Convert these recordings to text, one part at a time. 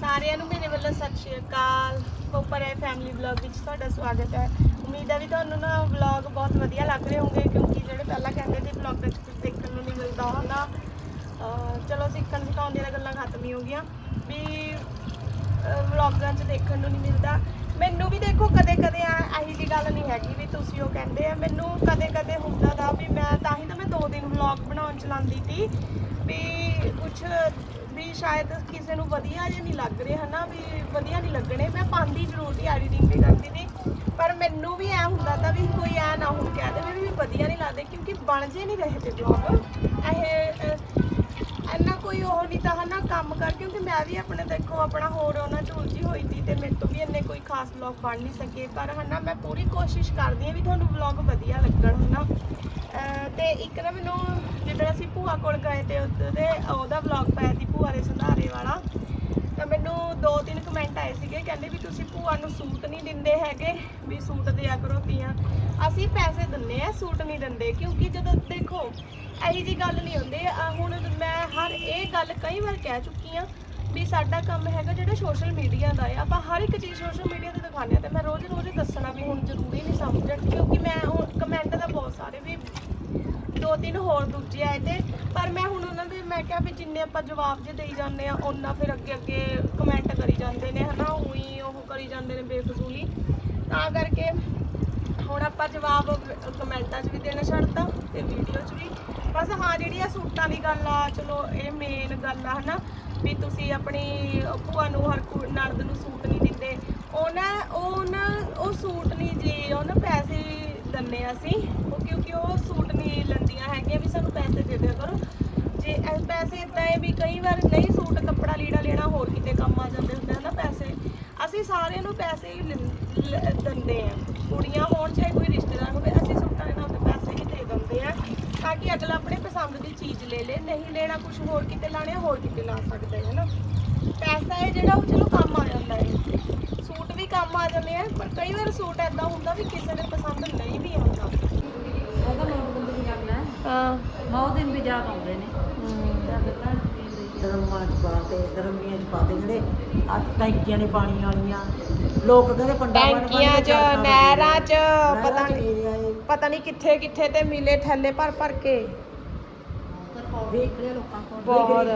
ਸਾਰਿਆਂ ਨੂੰ ਮੇਰੇ ਵੱਲੋਂ ਸਤਿ ਸ਼੍ਰੀ ਅਕਾਲ। ਉੱਪਰ ਹੈ ਫੈਮਿਲੀ ਵਲੌਗ ਵਿੱਚ ਤੁਹਾਡਾ ਸਵਾਗਤ ਹੈ। ਉਮੀਦ ਹੈ ਵੀ ਤੁਹਾਨੂੰ ਨਾ ਵਲੌਗ ਬਹੁਤ ਵਧੀਆ ਲੱਗ ਰਹੇ ਹੋਣਗੇ, ਕਿਉਂਕਿ ਜਿਹੜੇ ਪਹਿਲਾਂ ਕਹਿੰਦੇ ਸੀ ਵਲੌਗ ਵਿੱਚ ਕੁਝ ਦੇਖਣ ਨੂੰ ਨਹੀਂ ਮਿਲਦਾ ਹੁੰਦਾ ਚਲੋ ਸਿੱਖਣ ਸਿਖਾਉਣ ਦੀਆਂ ਗੱਲਾਂ ਖਤਮ ਹੀ ਹੋ ਗਈਆਂ, ਵੀ ਵਲੌਗਾਂ 'ਚ ਦੇਖਣ ਨੂੰ ਨਹੀਂ ਮਿਲਦਾ। ਮੈਨੂੰ ਵੀ ਦੇਖੋ ਕਦੇ ਕਦੇ ਇਹੀ ਜੀ ਗੱਲ ਨਹੀਂ ਹੈਗੀ ਵੀ ਤੁਸੀਂ ਉਹ ਕਹਿੰਦੇ ਆ। ਮੈਨੂੰ ਕਦੇ ਕਦੇ ਹੁੰਦਾ ਦਾ ਵੀ ਮੈਂ ਤਾਂ ਹੀ ਤਾਂ ਮੈਂ ਦੋ ਦਿਨ ਵਲੌਗ ਬਣਾਉਣ ਚਲਾਉਂਦੀ ਸੀ ਵੀ ਕੁਝ ਸ਼ਾਇਦ ਕਿਸੇ ਨੂੰ ਵਧੀਆ ਜਿਹਾ ਨਹੀਂ ਲੱਗ ਰਿਹਾ ਹਨਾ ਵੀ ਵਧੀਆ ਨਹੀਂ ਲੱਗਣੇ। ਮੈਂ ਪਾਉਂਦੀ ਜ਼ਰੂਰ ਸੀ ਐਡੀਟਿੰਗ ਵੀ ਕਰਦੀ ਸੀ ਪਰ ਮੈਨੂੰ ਵੀ ਐ ਹੁੰਦਾ ਤਾਂ ਵੀ ਕੋਈ ਐ ਨਾ ਹੁਣ ਕਹਿ ਦੇਵੇ ਵੀ ਵਧੀਆ ਨਹੀਂ ਲੱਗਦੇ ਕਿਉਂਕਿ ਬਣ ਜੇ ਨਹੀਂ ਰਹੇ ਤੇ ਵਲੌਗ ਇਹ ਅਹ, ਇੰਨਾ ਕੋਈ ਉਹ ਨਹੀਂ ਤਾਂ ਹਨਾ ਕੰਮ ਕਰ ਕਿਉਂਕਿ ਮੈਂ ਵੀ ਆਪਣੇ ਦੇਖੋ ਆਪਣਾ ਹੋਰ ਉਹਨਾਂ ਚ ਉਲਝੀ ਹੋਈ ਸੀ ਤੇ ਮੇਰੇ ਤੋਂ ਵੀ ਇੰਨੇ ਕੋਈ ਖਾਸ ਵਲੌਗ ਬਣ ਨਹੀਂ ਸਕੇ। ਪਰ ਹਨਾ ਮੈਂ ਪੂਰੀ ਕੋਸ਼ਿਸ਼ ਕਰਦੀ ਹਾਂ ਵੀ ਤੁਹਾਨੂੰ ਵਲੌਗ ਵਧੀਆ ਲੱਗਣ ਹਨਾ। ਅਹ ਤੇ ਇੱਕ ਨਾ ਮੈਨੂੰ ਜਦੋਂ ਅਸੀਂ ਭੂਆ ਕੋਲ ਗਏ ਤੇ ਉਹਦੇ ਉਹਦਾ ਵਲੌਗ ਪਾਇਆ ਸੀ, ਭੂਆ ਦੇ ਸੰਧਾਰੇ ਵਾਲਾ। ਤਾਂ ਮੈਨੂੰ ਦੋ ਤਿੰਨ ਕਮੈਂਟ ਆਏ ਸੀਗੇ, ਕਹਿੰਦੇ ਵੀ ਤੁਸੀਂ ਭੂਆ ਨੂੰ ਸੂਟ ਨਹੀਂ ਦਿੰਦੇ ਹੈਗੇ, ਵੀ ਸੂਟ ਦਿਆ ਕਰੋ ਤੀਆਂ ਅਸੀਂ ਪੈਸੇ ਦਿੰਨੇ ਆ, ਸੂਟ ਨਹੀਂ ਦਿੰਦੇ, ਕਿਉਂਕਿ ਜਦੋਂ ਦੇਖੋ, ਇਹੀ ਜੀ ਗੱਲ ਨਹੀਂ ਹੁੰਦੀ। ਹੁਣ ਮੈਂ ਹਰ ਇਹ ਗੱਲ ਕਈ ਵਾਰ ਕਹਿ ਚੁੱਕੀ ਆ ਵੀ ਸਾਡਾ ਕੰਮ ਹੈਗਾ ਜਿਹੜਾ ਸੋਸ਼ਲ ਮੀਡੀਆ ਦਾ ਹੈ ਆਪਾਂ ਹਰ ਇੱਕ ਚੀਜ਼ ਸੋਸ਼ਲ ਮੀਡੀਆ ਤੇ ਦਿਖਾਉਂਦੇ ਆ ਤੇ ਮੈਂ ਰੋਜ਼ ਰੋਜ਼ ਦੱਸਣਾ ਵੀ ਹੁਣ ਜ਼ਰੂਰੀ ਨਹੀਂ ਸਮਝਣ ਕਿਉਂਕਿ ਮੈਂ ਹੁਣ ਕਮੈਂਟ ਦਾ ਬਹੁਤ ਸਾਰੇ ਵੀ ਦੋ ਤਿੰਨ ਹੋਰ ਦੂਜੇ ਆਏ ਤੇ, ਪਰ ਮੈਂ ਹੁਣ ਉਹਨਾਂ ਦੇ, ਮੈਂ ਕਿਹਾ ਵੀ ਜਿੰਨੇ ਆਪਾਂ ਜਵਾਬ ਜੇ ਦੇਈ ਜਾਂਦੇ ਆ, ਉਹਨਾਂ ਫਿਰ ਅੱਗੇ ਅੱਗੇ ਕਮੈਂਟ ਕਰੀ ਜਾਂਦੇ ਨੇ, ਹਨਾ, ਉਹੀ ਉਹ ਕਰੀ ਜਾਂਦੇ ਨੇ ਬੇਫਜ਼ੂਲੀ। ਤਾਂ ਕਰਕੇ ਹੁਣ ਆਪਾਂ ਜਵਾਬ ਕਮੈਂਟਾਂ 'ਚ ਵੀ ਦੇਣਾ ਛੱਡਤਾ ਤੇ ਵੀਡੀਓ 'ਚ ਵੀ। ਬਸ ਹਾਂ, ਜਿਹੜੀ ਆ ਸੂਟਾਂ ਦੀ ਗੱਲ ਆ, ਚਲੋ, ਇਹ ਮੇਨ ਗੱਲ ਆ, ਹਨਾ, ਵੀ ਤੁਸੀਂ ਆਪਣੀ ਭੂਆ ਨੂੰ, ਹਰ ਨਰਦ ਨੂੰ ਸੂਟ ਨਹੀਂ ਦਿੰਦੇ। ਉਹਨਾਂ ਉਹ ਨਾ, ਉਹ ਸੂਟ ਨਹੀਂ ਜੀ ਉਹਨਾਂ ਪੈਸੇ ਦਿੰਨੇ ਆ ਅਸੀਂ। ਕਿਉਂਕਿ ਉਹ ਸੂਟ ਨਹੀਂ ਲੈਂਦੀਆਂ ਹੈਗੀਆਂ, ਵੀ ਸਾਨੂੰ ਪੈਸੇ ਦੇ ਦਿਆ ਕਰੋ। ਜੇ ਇਹ ਪੈਸੇ ਇਦਾਂ ਹੈ ਵੀ ਕਈ ਵਾਰ ਨਹੀਂ ਸੂਟ, ਕੱਪੜਾ ਲੀੜਾ ਲੈਣਾ, ਹੋਰ ਕਿਤੇ ਕੰਮ ਆ ਜਾਂਦੇ ਹੁੰਦੇ ਹਨ ਨਾ ਪੈਸੇ। ਅਸੀਂ ਸਾਰਿਆਂ ਨੂੰ ਪੈਸੇ ਹੀ ਲੈਂ- ਲੈ- ਦਿੰਦੇ ਆ। ਕੁੜੀਆਂ ਹੋਣ ਚਾਹੇ ਕੋਈ ਰਿਸ਼ਤੇਦਾਰ ਹੋਵੇ, ਅਸੀਂ ਸੂਟਾਂ ਦੇ ਨਾਮ ਤੇ ਪੈਸੇ ਹੀ ਦੇ ਦਿੰਦੇ ਆ, ਤਾਂ ਕਿ ਅਗਲਾ ਆਪਣੇ ਪਸੰਦ ਦੀ ਚੀਜ਼ ਲੈ ਲੇ। ਨਹੀਂ ਲੈਣਾ ਕੁਝ ਹੋਰ ਕਿਤੇ ਲਾਣੇ ਹੋਰ ਕਿਤੇ ਲਾ ਸਕਦਾ ਹੈ ਨਾ ਪੈਸਾ ਹੈ ਜਿਹੜਾ, ਉਹ ਚਲੋ ਕੰਮ ਆ ਜਾਂਦਾ ਹੈ ਸੂਟ ਵੀ ਕੰਮ ਆ ਜਾਂਦੇ ਆ, ਪਰ ਕਈ ਵਾਰ ਸੂਟ ਐਦਾਂ ਹੁੰਦਾ ਵੀ ਕਿਸੇ ਦੇ ਪਸੰਦ ਨਹੀਂ ਵੀ ਆ ਉਹਦਾ ਨੋਟਬੰਦੀ ਕਰਨਾ ਹੈ। ਹਾਂ। ਮੌ ਦਿਨ ਵੀ ਯਾਦ ਆਉਂਦੇ ਨੇ। ਧਰਮਾਂ ਚ ਪਾਤੇ ਧਰਮੀਆਂ ਚ ਪਾਤੇ ਜਿਹੜੇ ਆ ਟੈਂਕੀਆਂ ਨੇ ਪਾਣੀ ਵਾਲੀਆਂ। ਲੋਕ ਕਹਿੰਦੇ ਪੰਡਾ ਟੈਂਕੀਆਂ 'ਚ ਨਹਿਰਾਂ 'ਚ ਪਤਾ ਨਹੀਂ ਪਤਾ ਨਹੀਂ ਕਿੱਥੇ ਕਿੱਥੇ ਤੇ ਮਿਲੇ ਥੈਲੇ ਭਰ ਭਰ ਕੇ। ਬਹੁਤ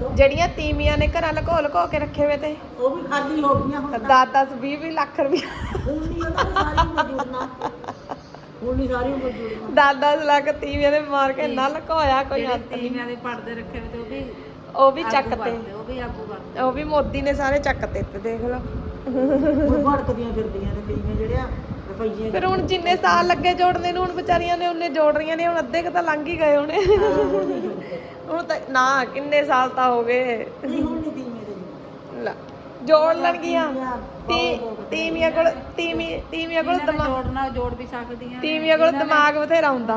ਦੋ। ਜਿਹੜੀਆਂ ਤੀਵੀਆਂ ਨੇ ਘਰਾਂ ਲਕੋ ਲਕੋ ਕੇ ਰੱਖੇ ਹੋਏ ਤੇ। ਉਹ ਵੀ ਖਾਲੀ ਹੋ ਗਈਆਂ ਹੁਣ ਤਾਂ। 10 10 20 20 ਲੱਖ ਰੁਪਇਆ ਹੁਣ ਨਹੀਂ ਸਾਰੀ ਉਮਰ ਜੁੜਨਾ ਹੁਣ ਨਹੀਂ ਸਾਰੀ ਉਮਰ ਜੁੜਨਾ 10 10 ਲੱਖ ਤੀਵੀਆਂ ਨੇ ਮਾਰ ਕੇ ਨਾ ਲਕੋਇਆ ਕੋਈ ਜਿਹੜੇ ਹੱਥ ਨਹੀਂ। ਤੀਵੀਆਂ ਦੇ ਪਰਦੇ ਰੱਖੇ ਹੋਏ ਤੇ ਉਹ ਵੀ ਉਹ ਵੀ ਆਗੂ ਵਰਤਦੇ, ਉਹ ਵੀ ਆਗੂ ਵਰਤਦੇ ਉਹ ਵੀ ਮੋਦੀ ਨੇ ਸਾਰੇ ਚੱਕ ਤੇ ਦੇਖ ਲਓ। ਹੁਣ ਭੜਕਦੀਆਂ ਫਿਰਦੀਆਂ ਨੇ ਤੀਵੀਆਂ ਜਿਹੜਿਆ ਰੁਪਈਏ ਫਿਰ ਹੁਣ ਜਿੰਨੇ ਸਾਲ ਲੱਗੇ ਜੋੜਨੇ ਨੂੰ ਹੁਣ ਵਿਚਾਰੀਆਂ ਨੇ ਉਹਨੇ ਜੋੜ ਰਹੀਆਂ ਨੇ ਹੁਣ ਅੱਧੇ ਕ ਤਾਂ ਲੰਘ ਹੀ ਗਏ ਹੋਣੇ। ਹੁਣ ਤਾਂ ਨਾ ਕਿੰਨੇ ਸਾਲ ਤਾਂ ਹੋ ਗਏ। ਨਹੀਂ ਹੁਣ ਨਹੀਂ ਤੀਵੀਆਂ ਦੇ ਜੁੜਨਾ। ਲੈ, ਜੋੜ ਲੈਣਗੀਆਂ ਤੀ ਤੀਵੀਆਂ ਕੋਲ ਤੀਵੀਂ ਤੀਵੀਆਂ ਕੋਲ ਦਿਮਾਗ ਜੋੜਨਾ ਜੋੜ ਵੀ ਸਕਦੀਆਂ। ਤੀਵੀਆਂ ਕੋਲ ਦਿਮਾਗ ਬਥੇਰਾ ਹੁੰਦਾ।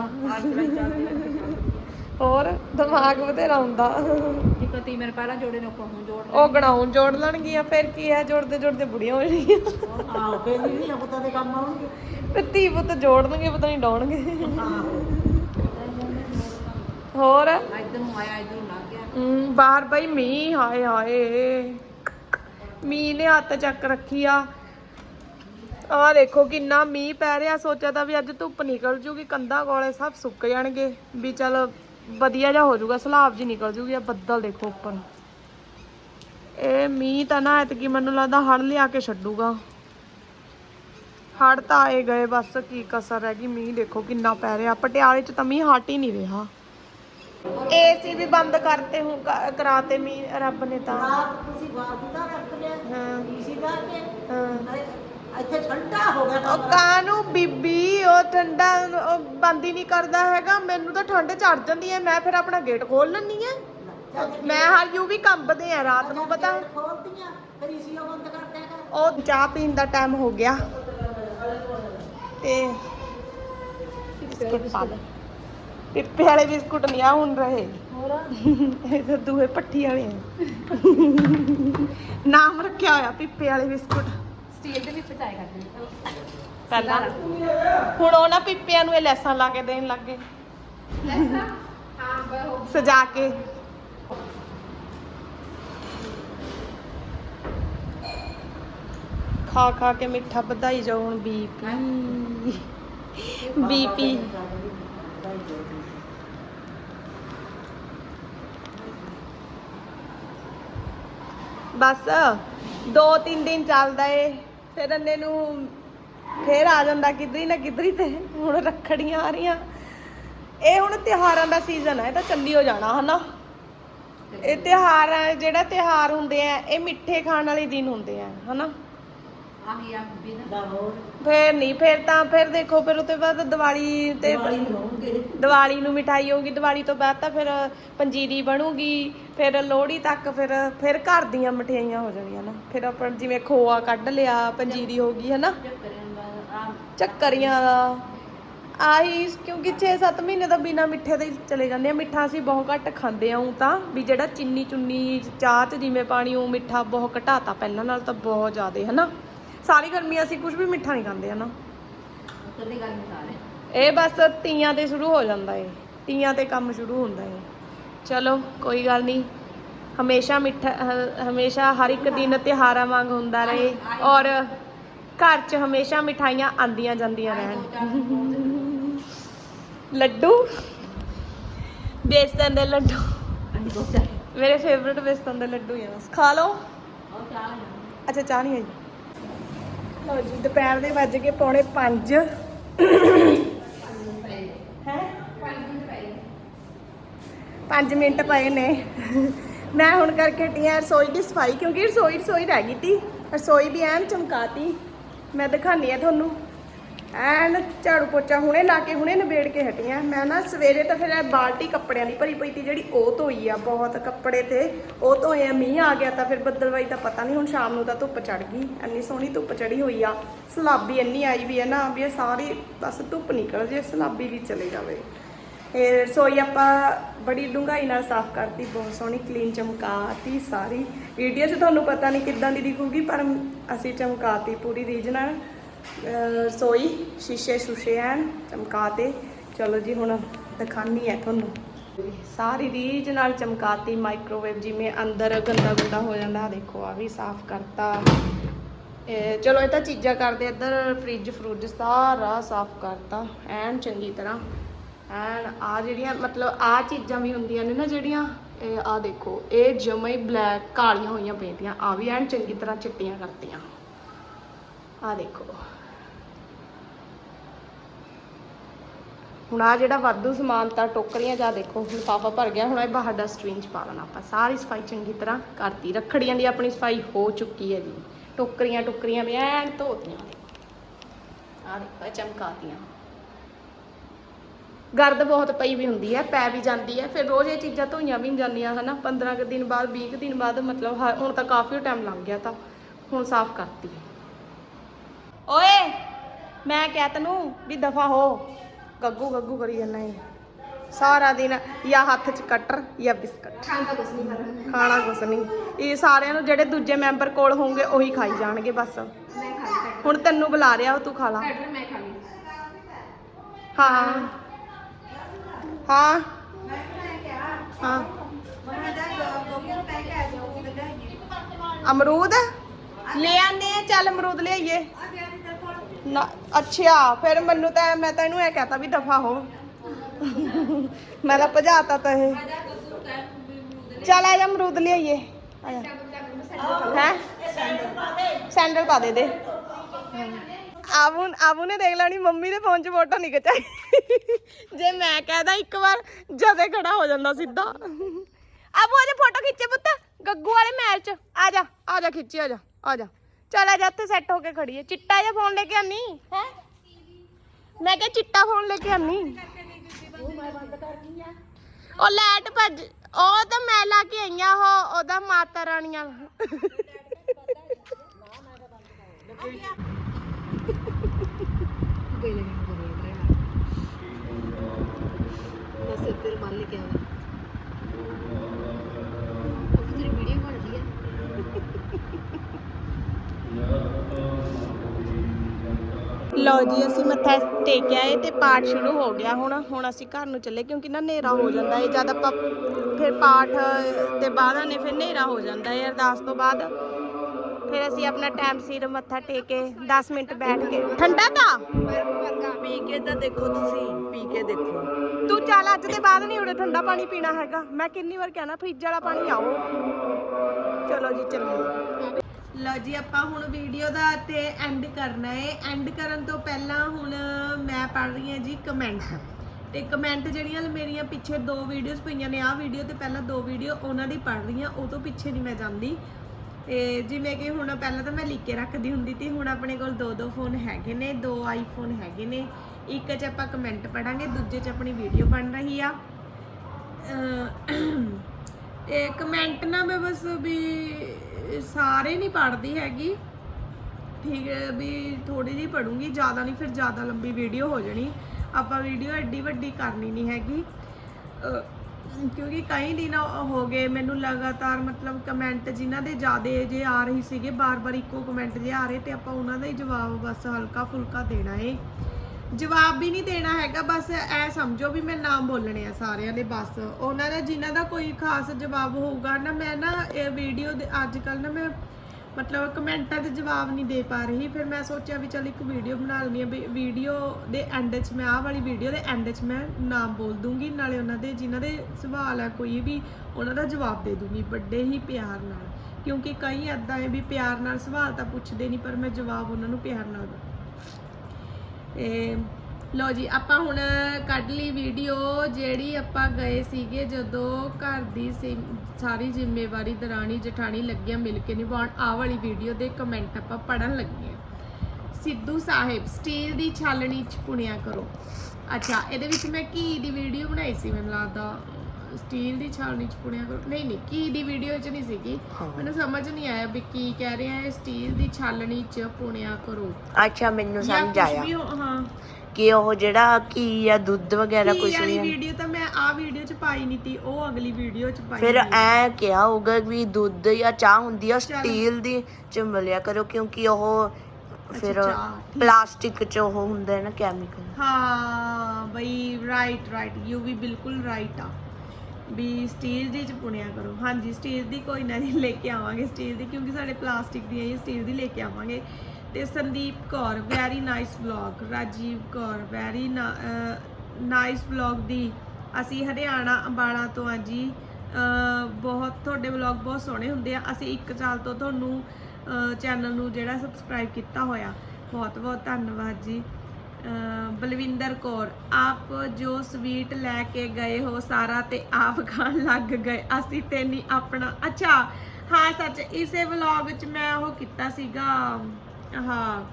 ਹੋਰ ਦਿਮਾਗ ਬਥੇਰਾ ਹੁੰਦਾ। ਇੱਕ ਤੀਵੀਆਂ ਪਹਿਲਾਂ ਜੋੜੇ ਨੇ ਉਹ ਹੁਣ ਜੋੜ ਉਹ ਗਣਾਉਣ ਜੋੜ ਲੈਣਗੀਆਂ ਫਿਰ ਕੀ ਹੈ? ਜੋੜਦੇ ਜੋੜਦੇ ਬੁੜੀਆਂ ਹੋ ਜਾਣਗੀਆਂ। ਆਹੋ ਫਿਰ ਨਹੀਂ ਪਤਾ ਦੇ ਕੰਮ ਆਉਣਗੇ। ਫਿਰ ਧੀ ਪੁੱਤ ਜੋੜਨਗੇ ਪਤਾ ਨਹੀਂ ਡਾਉਣਗੇ। ਹੋਰ? ਇੱਧਰ ਨੂੰ ਆਇਆ ਇੱਧਰ ਨੂੰ ਗਿਆ। ਬਾਹਰ ਬਈ ਮੀਂਹ ਹਾਏ ਹਾਏ। ਮੀਂਹ ਨੇ ਹੱਥ ਚੱਕ ਰੱਖੀ ਆ। ਆਹ ਦੇਖੋ ਕਿੰਨਾ ਮੀਂਹ ਪੈ ਰਿਹਾ। ਸੋਚਿਆ ਤਾਂ ਵੀ ਅੱਜ ਧੁੱਪ ਨਿਕਲ ਜੂਗੀ, ਕੰਧਾਂ ਕੋਲੇ ਸਭ ਸੁੱਕ ਜਾਣਗੇ। ਵੀ ਚਲ ਵਧੀਆ ਜਿਹਾ ਹੋ ਜਾਊਗਾ ਸਲਾਬ ਜੀ ਨਿਕਲ ਜੂਗੀ ਆ ਬੱਦਲ ਦੇਖੋ ਉੱਪਰ। ਇਹ ਮੀਂਹ ਤਾਂ ਨਾ ਐਤਕੀ ਮੈਨੂੰ ਲੱਗਦਾ ਹੜ ਲਿਆ ਕੇ ਛੱਡੂਗਾ। ਹੜ ਤਾਂ ਆਏ ਗਏ, ਬਸ ਕੀ ਕਸਰ ਰਹਿ ਗਈ। ਮੀਂਹ ਦੇਖੋ ਕਿੰਨਾ ਪੈ ਰਿਹਾ। ਪਟਿਆਲੇ 'ਚ ਤਾਂ ਮੀਂਹ ਹਟ ਹੀ ਨਹੀਂ ਰਿਹਾ। ਏਸੀ ਵੀ ਬੰਦ ਕਰਤੇ ਹੁਣ ਕ- ਕਰਾਤੇ ਮੀ ਰੱਬ ਨੇ ਤਾਂ। ਰਾਤ ਤੁਸੀਂ ਬਾਹਰ ਦਾ ਰੱਖ ਲਿਆ ਹਾਂ। ਈਸੀ ਕਰਕੇ ਹਾਂ। ਇੱਥੇ ਠੰਡਾ ਹੋ ਗਿਆ ਉਹ ਕਾਨੂੰ ਬੀਬੀ ਉਹ ਠੰਡਾ ਉਹ ਬੰਦ ਹੀ ਨਹੀਂ ਕਰਦਾ ਹੈਗਾ ਮੈਨੂੰ ਤਾਂ ਠੰਡ ਚੜ ਜਾਂਦੀ ਹੈ ਮੈਂ ਫਿਰ ਆਪਣਾ ਗੇਟ ਖੋਲ ਲੈਂਦੀ ਆ ਮੈਂ ਹਰ ਯੂ ਵੀ ਕੰਬਦੇ ਆ ਰਾਤ ਨੂੰ ਪਤਾ। ਖੋਲਤੀਆਂ ਫਿਰ ਈਸੀ ਉਹ ਬੰਦ ਕਰ ਦਿਆ ਕਰ ਉਹ ਚਾਹ ਪੀਣ ਦਾ ਟਾਈਮ ਹੋ ਗਿਆ। ਤੇ ਬਿਸਕੁਟ ਪਾ ਲੈ ਪਿੱਪੇ ਵਾਲੇ ਬਿਸਕੁਟ ਨਹੀਂ ਆ ਹੁਣ ਰਹੇ। ਹੋਰ ਇਹ ਤਾਂ ਦੂਏ ਪੱਠੀ ਵਾਲੇ ਆ। ਨਾਮ ਰੱਖਿਆ ਹੋਇਆ ਪਿੱਪੇ ਵਾਲੇ ਬਿਸਕੁਟ। ਸਟੀਲ ਦੇ ਵੀ ਪਚਾਏ ਕਰਦੇ ਪਹਿਲਾਂ ਹੁਣ ਉਹ ਨਾ ਪਿੱਪਿਆਂ ਨੂੰ ਇਹ ਲੈਸਾਂ ਲਾ ਕੇ ਦੇਣ ਲੱਗ ਲੈਸਾ? ਹਾਂ ਬਹੋ ਸਜਾ ਕੇ। ਖਾ ਖਾ ਕੇ ਮਿੱਠਾ ਵਧਾਈ ਜਾਓ ਹੁਣ ਬੀਪੀ। ਬੀਪੀ। ਬਸ, ਦੋ ਤਿੰਨ ਦਿਨ ਚੱਲਦਾ ਏ। ਫਿਰ ਅੰਨੇ ਨੂੰ ਫੇਰ ਆ ਜਾਂਦਾ ਕਿਧਰੀ ਨਾ ਕਿਧਰੀ ਤੇ। ਹੁਣ ਰੱਖੜੀਆਂ ਆ ਰਹੀਆਂ। ਇਹ ਹੁਣ ਤਿਉਹਾਰਾਂ ਦਾ ਸੀਜ਼ਨ ਹੈ ਇਹ ਤਾਂ ਚੱਲੀ ਹੋ ਜਾਣਾ, ਹਨਾ? ਇਹ ਤਿਉਹਾਰ ਜਿਹੜਾ ਤਿਉਹਾਰ ਹੁੰਦੇ ਆ, ਇਹ ਮਿੱਠੇ ਖਾਣ ਵਾਲੇ ਦਿਨ ਹੁੰਦੇ ਆ, ਹਨਾ? ਆਹੀ ਆ ਵੀ ਨਾ। ਦਾ ਹੋਰ ਫੇਰ ਨਹੀਂ ਫੇਰ ਤਾਂ ਫਿਰ ਦੇਖੋ ਫਿਰ ਉਤੇ ਬਾਅਦ ਦੀਵਾਲੀ ਤੇ ਦੀਵਾਲੀ ਮਨਾਉਂਗੇ ਦੀਵਾਲੀ ਨੂੰ ਮਿਠਾਈ ਹੋਊਗੀ ਦੀਵਾਲੀ ਤੋਂ ਬਾਅਦ ਤਾਂ ਫਿਰ ਪੰਜੀਰੀ ਬਣੂਗੀ ਫਿਰ ਲੋਹੜੀ ਤੱਕ ਫਿਰ ਫਿਰ ਘਰ ਦੀਆਂ ਮਠਿਆਈਆਂ ਹੋ ਜਾਣੀਆਂ ਨਾ। ਫਿਰ ਆਪਾਂ ਜਿਵੇਂ ਖੋਆ ਕੱਢ ਲਿਆ ਪੰਜੀਰੀ ਹਨਾ? ਚੱਕਰਾਂ ਦਾ ਆ। ਚੱਕਰੀਆਂ ਦਾ। ਆਹੀ ਕਿਉਂਕਿ 6-7 ਮਹੀਨੇ ਤਾਂ ਬਿਨਾ ਮਿੱਠੇ ਦੇ ਹੀ ਚਲੇ ਜਾਂਦੇ ਆ। ਮਿੱਠਾ ਅਸੀਂ ਬਹੁਤ ਘੱਟ ਖਾਂਦੇ ਆ ਉਹ ਤਾਂ ਵੀ ਜਿਹੜਾ ਚੀਨੀ ਚੁੰਨੀ ਚਾਹ ਚ ਜਿਵੇਂ ਪਾਣੀ ਉਹ ਮਿੱਠਾ ਬਹੁਤ ਘਟਾਤਾ। ਪਹਿਲਾਂ ਨਾਲ ਤਾਂ ਬਹੁਤ ਜ਼ਿਆਦਾ ਹਨਾ? ਸਾਰੀ ਗਰਮੀ ਅਸੀਂ ਕੁਝ ਵੀ ਮਿੱਠਾ ਨਹੀਂ ਖਾਂਦੇ ਹਨਾ? ਉੱਤਰ ਦੀ ਗੱਲ ਇਹ ਬਸ ਤੀਆਂ ਤੇ ਸ਼ੁਰੂ ਹੋ ਜਾਂਦਾ ਏ। ਤੀਆਂ ਤੇ ਕੰਮ ਸ਼ੁਰੂ ਹੁੰਦਾ ਏ। ਚਲੋ ਕੋਈ ਗੱਲ ਨਹੀਂ। ਹਮੇਸ਼ਾ ਮਿੱਠਾ ਹ- ਹਮੇਸ਼ਾ ਹਰ ਇੱਕ ਦਿਨ ਤਿਉਹਾਰਾਂ ਵਾਂਗ ਹੁੰਦਾ ਰਹੇ। ਔਰ ਘਰ 'ਚ ਹਮੇਸ਼ਾ ਮਿਠਾਈਆਂ ਆਂਦੀਆਂ ਜਾਂਦੀਆਂ ਰਹਿਣ। ਲੱਡੂ? ਬੇਸਨ ਦੇ ਲੱਡੂ। ਅੰਡੀ ਦੋ ਚਾਰ ਮੇਰੇ ਫੇਵਰਿਟ ਬੇਸਨ ਦੇ ਲੱਡੂ ਆ ਖਾ ਲਓ। ਉਹ ਚਾਹ ਲੈਣਾ ਅੱਛਾ ਚਾਹ ਨਹੀਂ ਆਈ। ਲਓ ਜੀ, ਦੁਪਹਿਰ ਦੇ ਵੱਜ ਕੇ ਪੌਣੇ 5 ਹੈ? ਪੰਜ ਮਿੰਟ ਪਏ ਨੇ। ਮੈਂ ਹੁਣ ਕਰਕੇ ਹਟੀ ਹਾਂ ਰਸੋਈ ਦੀ ਸਫ਼ਾਈ, ਕਿਉਂਕਿ ਰਸੋਈ ਰਸੋਈ ਰਹਿ ਗਈ ਤੀ। ਰਸੋਈ ਵੀ ਐਨ ਚਮਕਾਤੀ ਮੈਂ ਦਿਖਾਨੀ ਆ ਤੁਹਾਨੂੰ। ਐਨ ਝਾੜੂ ਪੋਚਾ ਹੁਣੇ ਲਾ ਕੇ ਹੁਣੇ ਨਿਬੇੜ ਕੇ ਹਟੀਆਂ। ਮੈਂ ਨਾ ਸਵੇਰੇ ਤਾਂ ਫਿਰ ਇਹ ਬਾਲਟੀ ਕੱਪੜਿਆਂ ਦੀ ਭਰੀ ਪਈ ਤੀ ਜਿਹੜੀ ਉਹ ਧੋਈ ਆ ਬਹੁਤ ਕੱਪੜੇ ਤੇ। ਉਹ ਧੋਏ ਆ, ਮੀਂਹ ਆ ਗਿਆ ਤਾਂ ਫਿਰ ਬੱਦਲਵਾਈ ਦਾ ਪਤਾ ਨਹੀਂ ਹੁਣ ਸ਼ਾਮ ਨੂੰ ਤਾਂ ਧੁੱਪ ਚੜ ਗਈ। ਇੰਨੀ ਸੋਹਣੀ ਧੁੱਪ ਚੜੀ ਹੋਈ ਆ। ਸਲਾਬੀ ਇੰਨੀ ਆਈ ਵੀ ਹੈ ਨਾ ਵੀ ਇਹ ਸਾਰੀ ਬਸ ਧੁੱਪ ਨਿਕਲ ਜੇ, ਸਲਾਬੀ ਵੀ ਚਲੇ ਜਾਵੇ। ਇਹ ਰਸੋਈ ਆਪਾਂ ਬੜੀ ਡੂੰਘਾਈ ਨਾਲ ਸਾਫ਼ ਕਰਤੀ, ਬਹੁਤ ਸੋਹਣੀ ਕਲੀਨ ਚਮਕਾਤੀ ਸਾਰੀ। ਵੀਡੀਓ 'ਚ ਤੁਹਾਨੂੰ ਪਤਾ ਨਹੀਂ ਕਿੱਦਾਂ ਦੀ ਦਿਖੂਗੀ, ਪਰ ਅਸੀਂ ਚਮਕਾਤੀ ਪੂਰੀ ਰੀਝ ਨਾਲ। ਰਸੋਈ, ਸ਼ੀਸ਼ੇ ਸ਼ੂਸ਼ੇ ਐਨ, ਚਮਕਾਤੇ। ਚਲੋ ਜੀ, ਹੁਣ ਦਿਖਾਨੀ ਹੈ ਤੁਹਾਨੂੰ। ਸਾਰੀ ਰੀਝ ਨਾਲ ਚਮਕਾਤੀ ਮਾਈਕ੍ਰੋਵੇਵ ਜਿਵੇਂ ਅੰਦਰ ਗੰਦਾ ਗੁੰਦਾ ਹੋ ਜਾਂਦਾ। ਆਹ ਦੇਖੋ ਆ ਵੀ ਸਾਫ਼ ਕਰਤਾ। ਇਹ ਚਲੋ, ਇਹ ਤਾਂ ਚੀਜ਼ਾਂ ਕਰਦੇ ਇੱਧਰ ਫ੍ਰਿਜ ਫਰੂਜ ਸਾਰਾ ਸਾਫ਼ ਕਰਤਾ। ਐਨ ਚੰਗੀ ਤਰ੍ਹਾਂ। ਐਨ ਆ ਜਿਹੜੀਆਂ, ਮਤਲਬ ਆ ਚੀਜ਼ਾਂ ਵੀ ਹੁੰਦੀਆਂ ਨੇ ਨਾ ਜਿਹੜੀਆਂ, ਇਹ ਆ ਦੇਖੋ, ਇਹ ਜਮਾ ਹੀ ਬਲੈਕ ਕਾਲੀਆਂ ਹੋਈਆਂ ਪੈਂਦੀਆਂ ਆ ਵੀ ਐਨ ਚੰਗੀ ਤਰ੍ਹਾਂ ਚਿੱਟੀਆਂ ਕਰਤੀਆਂ। ਆ ਦੇਖੋ। ਹੁਣ ਆ ਜਿਹੜਾ ਵਾਧੂ ਸਮਾਨ ਤਾਂ ਟੋਕਰੀਆਂ ਜਾ ਦੇਖੋ, ਲਿਫਾਫਾ ਭਰ ਗਿਆ, ਹੁਣ ਇਹ ਬਾਹਰ ਡਸਟਬਿਨ ਚ ਪਾ ਦੇਣਾ ਆਪਾਂ। ਸਾਰੀ ਸਫ਼ਾਈ ਚੰਗੀ ਤਰ੍ਹਾਂ ਕਰਤੀ। ਰੱਖੜੀਆਂ ਦੀ ਆਪਣੀ ਸਫ਼ਾਈ ਹੋ ਚੁੱਕੀ ਹੈ ਜੀ। ਟੋਕਰੀਆਂ ਟੋਕਰੀਆਂ ਵੀ ਐਨ ਧੋਤੀਆਂ ਆ ਦੇਖੋ ਚਮਕਾਤੀਆਂ। ਗਰਦ ਬਹੁਤ ਪਈ ਵੀ ਹੁੰਦੀ ਹੈ, ਪੈ ਵੀ ਜਾਂਦੀ ਹੈ। ਫਿਰ ਰੋਜ਼ ਇਹ ਚੀਜ਼ਾਂ ਧੋਈਆਂ ਵੀ ਨਹੀਂ ਜਾਂਦੀਆਂ, ਹਨਾ? 15 ਕੁ ਦਿਨ ਬਾਅਦ 20 ਕੁ ਦਿਨ ਬਾਅਦ, ਮਤਲਬ ਹੁਣ ਤਾਂ ਕਾਫੀ ਟਾਈਮ ਲੰਘ ਗਿਆ ਤਾਂ ਹੁਣ ਸਾਫ਼ ਕਰਤੀ ਓਏ, ਮੈਂ ਕਹਿ ਤੈਨੂੰ ਵੀ ਦਫਾ ਹੋ। ਗੱਗੂ ਗੱਗੂ ਕਰੀ ਜਾਂਦਾ ਹੈ ਸਾਰਾ ਦਿਨ ਜਾਂ ਹੱਥ 'ਚ ਕਟਰ ਜਾਂ ਬਿਸਕਟ। ਖਾਂਦਾ ਕੁਛ ਨਹੀਂ ਪਰ ਖਾਣਾ ਕੁਛ ਨਹੀਂ। ਇਹ ਸਾਰਿਆਂ ਨੂੰ ਜਿਹੜੇ ਦੂਜੇ ਮੈਂਬਰ ਕੋਲ ਹੋਣਗੇ ਉਹੀ ਖਾਈ ਜਾਣਗੇ ਬਸ। ਮੈਂ ਖਾ ਲਈ ਹੁਣ ਤੈਨੂੰ ਬੁਲਾ ਰਿਹਾ ਉਹ ਤੂੰ ਖਾ ਲਾ। ਕੱਟ ਮੈਂ ਖਾ ਲਈ ਹਾਂ। ਹਾਂ। ਹਾਂ। ਅਮਰੂਦ? ਲੈ ਆਨੇ ਆ ਚੱਲ ਅਮਰੂਦ ਲਿਆਈਏ। ਨਾ ਅੱਛਾ ਫਿਰ ਮੈਨੂੰ ਤਾਂ ਮੈਂ ਤਾਂ ਇਹਨੂੰ ਇਹ ਕਹਤਾ ਵੀ ਦਫਾ ਹੋ। ਮੈਂ ਤਾਂ ਭਜਾਤਾ ਤਾਂ ਇਹ। ਚੱਲ ਆ ਜਾ, ਅਮਰੂਦ ਲਿਆਈਏ। ਆ ਜਾ। ਹੈ? ਸੈਂਡਲ ਪਾ ਦੇ ਦੇ। ਆਬੂ ਆਬੂ ਨੇ ਦੇਖ ਲੈਣੀ, ਮੰਮੀ ਦੇ ਫੋਨ 'ਚ ਫੋਟੋ ਨਹੀਂ ਖਿਚਾਈ। ਜੇ ਮੈਂ ਕਹਦਾ ਇੱਕ ਵਾਰ ਜਦੇ ਖੜਾ ਹੋ ਜਾਂਦਾ ਸਿੱਧਾ। ਆਬੂ ਆ ਫੋਟੋ ਖਿੱਚੇ ਪੁੱਤ, ਗੱਗੂ ਵਾਲੇ ਮੈਚ 'ਚ। ਆ ਜਾ ਆ ਜਾ, ਖਿੱਚੀ, ਆ ਜਾ ਆ ਜਾ। ਚੱਲ ਆ ਜਾ ਇੱਥੇ ਸੈੱਟ ਹੋ ਕੇ ਖੜੀ ਹੈ। ਚਿੱਟਾ ਜਿਹਾ ਫੋਨ ਲੈ ਕੇ ਆਨੀ? ਹੈ? ਮੈਂ ਕਿਹਾ ਚਿੱਟਾ ਫੋਨ ਲੈ ਕੇ ਆਨੀ? ਉਹ ਲਾਈਟ ਭੱਜ, ਉਹ ਤਾਂ ਮੈਂ ਲਾ ਕੇ ਆਈਆਂ ਉਹ, ਉਹਦਾ ਮਾਤਾ ਰਾਣੀਆਂ ਕੋਈ ਲੈ ਕੇ ਬੋਲ ਰਿਹਾ ਤੇਰੇ ਮੰਨ ਕੇ ਆਵਾ ਉਹ ਤੇਰੀ ਵੀਡੀਓ ਬਣ ਰਹੀ ਹੈ ਲਓ ਜੀ ਅਸੀਂ ਮੱਥਾ ਟੇਕਿਆ ਏ ਤੇ ਪਾਠ ਸ਼ੁਰੂ ਹੋ ਗਿਆ। ਹੁਣ ਹੁਣ ਅਸੀਂ ਘਰ ਨੂੰ ਚੱਲੇ ਕਿਉਂਕਿ ਨਾ ਹਨੇਰਾ ਹੋ ਜਾਂਦਾ ਏ। ਜਦ ਆਪਾਂ ਫਿਰ ਪਾਠ ਦੇ ਬਾਅਦ ਆਨੇ ਫਿਰ ਹਨੇਰਾ ਹੋ ਜਾਂਦਾ ਏ ਅਰਦਾਸ ਤੋਂ ਬਾਅਦ। ਫਿਰ ਅਸੀਂ ਆਪਣਾ ਟਾਈਮ ਸਿਰ ਮੱਥਾ ਟੇਕ ਕੇ 10 ਮਿੰਟ ਬੈਠ ਕੇ। ਠੰਡਾ ਤਾਂ? ਪੀ ਕੇ ਤਾਂ ਦੇਖੋ ਤੁਸੀਂ ਪੀ ਕੇ ਦੇਖੋ। ਤੂੰ ਚੱਲ ਅੱਜ ਦੇ ਬਾਅਦ ਨਹੀਂ ਉਰੇ ਠੰਡਾ ਪਾਣੀ ਪੀਣਾ ਹੈਗਾ। ਮੈਂ ਕਿੰਨੀ ਵਾਰ ਕਹਿਣਾ ਫ੍ਰਿਜ ਵਾਲਾ ਪਾਣੀ ਆਓ। ਚਲੋ ਜੀ ਚੱਲੀਏ ਲਓ ਜੀ, ਆਪਾਂ ਹੁਣ ਵੀਡੀਓ ਦਾ ਤੇ ਐਂਡ ਕਰਨਾ ਹੈ ਐਂਡ ਕਰਨ ਤੋਂ ਪਹਿਲਾਂ ਹੁਣ ਮੈਂ ਪੜ੍ਹ ਰਹੀ ਹਾਂ ਜੀ ਕਮੈਂਟ ਤੇ ਕਮੈਂਟ ਜਿਹੜੀਆਂ ਮੇਰੀਆਂ ਪਿੱਛੇ ਦੋ ਵੀਡੀਓਜ਼ ਪਈਆਂ ਨੇ, ਆਹ ਵੀਡੀਓ ਤੇ ਪਹਿਲਾਂ ਦੋ ਵੀਡੀਓ ਉਹਨਾਂ ਦੀ ਪੜ੍ਹ ਰਹੀ ਹਾਂ, ਉਹ ਤੋਂ ਪਿੱਛੇ ਨਹੀਂ ਮੈਂ ਜਾਂਦੀ। ਤੇ ਜਿਵੇਂ ਕਿ ਹੁਣ ਪਹਿਲਾਂ ਤਾਂ ਮੈਂ ਲਿਖ ਕੇ ਰੱਖਦੀ ਹੁੰਦੀ ਸੀ, ਹੁਣ ਆਪਣੇ ਕੋਲ ਦੋ ਦੋ ਫੋਨ ਹੈਗੇ ਨੇ, ਦੋ ਆਈਫੋਨ ਹੈਗੇ ਨੇ। ਇੱਕ 'ਚ ਆਪਾਂ ਕਮੈਂਟ ਪੜਾਂਗੇ ਦੂਜੇ 'ਚ ਆਪਣੀ ਵੀਡੀਓ ਬਣ ਰਹੀ ਆ। ਅਹ ਤੇ ਕਮੈਂਟ ਨਾ ਮੈਂ ਬਸ ਵੀ ਸਾਰੇ ਨਹੀਂ ਪੜ੍ਹਦੀ ਹੈਗੀ। ਠੀਕ ਵੀ ਥੋੜੀ ਜਿਹੀ ਪੜੂੰਗੀ ਜ਼ਿਆਦਾ ਨਹੀਂ, ਫਿਰ ਜ਼ਿਆਦਾ ਲੰਬੀ ਵੀਡੀਓ ਹੋ ਜਾਣੀ। ਆਪਾਂ ਵੀਡੀਓ ਐਡੀ ਵੱਡੀ ਕਰਨੀ ਨਹੀਂ ਹੈਗੀ। ਕਿਉਂਕਿ ਕਈ ਦਿਨ ਹੋ ਗਏ ਮੈਨੂੰ ਲਗਾਤਾਰ ਮਤਲਬ ਕਮੈਂਟ ਜਿਨ੍ਹਾਂ ਦੇ ਜ਼ਿਆਦਾ ਜੇ ਆ ਰਹੀ ਸੀਗੇ, ਬਾਰ-ਬਾਰ ਇੱਕੋ ਕਮੈਂਟ ਜੇ ਆ ਰਹੇ ਤੇ ਆਪਾਂ ਉਹਨਾਂ ਦਾ ਹੀ ਜਵਾਬ ਬਸ ਹਲਕਾ ਫੁਲਕਾ ਦੇਣਾ ਏ। ਜਵਾਬ ਵੀ ਨਹੀਂ ਦੇਣਾ ਹੈਗਾ, ਬਸ ਐ ਸਮਝੋ ਵੀ ਮੈਂ ਨਾਮ ਬੋਲਣੇ ਆ ਸਾਰਿਆਂ ਦੇ, ਬਸ। ਉਹਨਾਂ ਦਾ ਜਿਨ੍ਹਾਂ ਦਾ ਕੋਈ ਖਾਸ ਜਵਾਬ ਹੋਊਗਾ ਨਾ, ਮੈਂ ਨਾ ਇਹ ਵੀਡੀਓ ਦੇ ਅੱਜ ਕੱਲ ਨਾ ਮੈਂ ਮਤਲਬ ਕਮੈਂਟਾਂ ਦੇ ਜਵਾਬ ਨਹੀਂ ਦੇ ਪਾ ਰਹੀ, ਫਿਰ ਮੈਂ ਸੋਚਿਆ ਵੀ ਚਲ ਇੱਕ ਵੀਡੀਓ ਬਣਾ ਲੈਣੀ ਆ ਵੀਡੀਓ ਦੇ ਐਂਡ 'ਚ ਮੈਂ ਆਹ ਵਾਲੀ ਵੀਡੀਓ ਦੇ ਐਂਡ 'ਚ ਮੈਂ ਨਾਮ ਬੋਲ ਦੂੰਗੀ, ਨਾਲੇ ਉਹਨਾਂ ਦੇ ਜਿਨ੍ਹਾਂ ਦੇ ਸਵਾਲ ਹੈ ਕੋਈ ਵੀ, ਉਹਨਾਂ ਦਾ ਜਵਾਬ ਦੇ ਦੂੰਗੀ, ਵੱਡੇ ਹੀ ਪਿਆਰ ਨਾਲ। ਕਿਉਂਕਿ ਕਈ ਐਦਾਂ ਹੈ ਵੀ ਪਿਆਰ ਨਾਲ ਸਵਾਲ ਤਾਂ ਪੁੱਛਦੇ ਨਹੀਂ, ਪਰ ਮੈਂ ਜਵਾਬ ਉਹਨਾਂ ਨੂੰ ਪਿਆਰ ਨਾਲ ਤੇ ਲੋ ਜੀ, ਆਪਾਂ ਹੁਣ ਕੱਢ ਲਈ ਵੀਡੀਓ ਜਿਹੜੀ ਆਪਾਂ ਗਏ ਸੀਗੇ ਜਦੋਂ ਘਰ ਦੀ ਸਿ- ਸਾਰੀ ਜ਼ਿੰਮੇਵਾਰੀ ਦਰਾਣੀ ਜਠਾਣੀ ਲੱਗਿਆ ਮਿਲ ਕੇ ਨਿਭਾਉਣ, ਆਹ ਵਾਲੀ ਵੀਡੀਓ ਦੇ ਕਮੈਂਟ ਆਪਾਂ ਪੜਨ ਲੱਗੇ ਹਾਂ। ਸਿੱਧੂ ਸਾਹਿਬ ਸਟੀਲ ਦੀ ਛਾਲਣੀ ਚ ਪੁਣਿਆ ਕਰੋ। ਅੱਛਾ, ਇਹਦੇ ਵਿੱਚ ਮੈਂ ਘੀ ਦੀ ਵੀਡੀਓ ਬਣਾਈ ਸੀ, ਮੈਨੂੰ ਲੱਗਦਾ। ਸਟੀਲ ਦੀ ਛਾਲਣੀ ਚ ਪੁਣਿਆ ਕਰੋ। ਨਹੀਂ ਨਹੀਂ ਘੀ ਦੀ ਵੀਡੀਓ ਚ ਨਹੀਂ ਸੀਗੀ। ਮੈਨੂੰ ਸਮਝ ਨਹੀਂ ਆਇਆ ਵੀ ਕੀ ਕਹਿ ਰਿਹਾ ਹੈ ਸਟੀਲ ਦੀ ਛਾਲਣੀ ਚ ਪੁਣਿਆ ਕਰੋ। ਅੱਛਾ ਮੈਨੂੰ ਜਾਂ ਸਮਝ ਕੁਛ ਆਇਆ। ਵੀ ਹੋ- ਹਾਂ। ਕਿ ਉਹ ਜਿਹੜਾ ਕੀ ਆ ਦੁੱਧ ਵਗੈਰਾ ਕੀ ਕੁਝ ਵਾਲੀ ਨਹੀਂ ਵੀਡੀਓ ਤਾਂ ਮੈਂ ਆ ਵੀਡੀਓ ਚ ਪਾਈ ਨਹੀਂ ਤੀ ਉਹ ਅਗਲੀ ਵੀਡੀਓ ਚ ਪਾਈ ਫਿਰ। ਐ ਕਿਹਾ ਹੋਊਗਾ ਵੀ ਦੁੱਧ ਜਾਂ ਚਾਹ ਹੁੰਦੀ ਆ ਚੱਲ। ਸਟੀਲ ਦੀ ਚ ਮਿਲਿਆ ਕਰੋ ਕਿਉਂਕਿ ਉਹ ਫਿਰ ਚਾਹ, ਠੀਕ। ਪਲਾਸਟਿਕ ਚ ਉਹ ਹੁੰਦਾ ਹੈ ਨਾ ਕੈਮੀਕਲ ਹਾਂ ਬਈ ਰਾਈਟ ਰਾਈਟ ਯੂ ਵੀ ਬਿਲਕੁਲ ਰਾਈਟ ਆ। ਵੀ ਸਟੀਲ ਦੀ ਚ ਪੁਣਿਆ ਕਰੋ। ਹਾਂਜੀ, ਸਟੀਲ ਦੀ ਕੋਈ ਨਾ ਜੀ, ਲੈ ਕੇ ਆਵਾਂਗੇ ਸਟੀਲ ਦੀ, ਕਿਉਂਕਿ ਸਾਡੇ ਪਲਾਸਟਿਕ ਦੀਆਂ ਹੀ ਸਟੀਲ ਦੀ ਲੈ ਕੇ ਆਵਾਂਗੇ। ਤੇ Sandeep Kaur very nice vlog Rajeev Kaur very nice vlog ਦੀ। ਅਸੀਂ ਹਰਿਆਣਾ ਅੰਬਾਲਾ ਤੋਂ ਆ ਜੀ। ਬਹੁਤ, ਤੁਹਾਡੇ ਵਲੌਗ ਬਹੁਤ ਸੋਹਣੇ ਹੁੰਦੇ ਆ। ਅਸੀਂ ਇੱਕ ਸਾਲ ਤੋਂ ਤੁਹਾਨੂੰ ਚੈਨਲ ਨੂੰ ਜਿਹੜਾ ਸਬਸਕ੍ਰਾਈਬ ਕੀਤਾ ਹੋਇਆ। ਬਹੁਤ ਬਹੁਤ ਧੰਨਵਾਦ ਜੀ। ਬਲਵਿੰਦਰ ਕੌਰ, ਆਪ ਜੋ ਸਵੀਟ ਲੈ ਕੇ ਗਏ ਹੋ ਸਾਰਾ ਤੇ ਆਪ ਖਾਣ ਲੱਗ ਗਏ। ਅਸੀਂ ਤੇ ਨਹੀਂ ਆਪਣਾ। ਅੱਛਾ, ਹਾਂ ਸੱਚ, ਇਸੇ ਵਲੌਗ ਵਿੱਚ ਮੈਂ ਉਹ ਕੀਤਾ ਸੀਗਾ, ਹਾਂ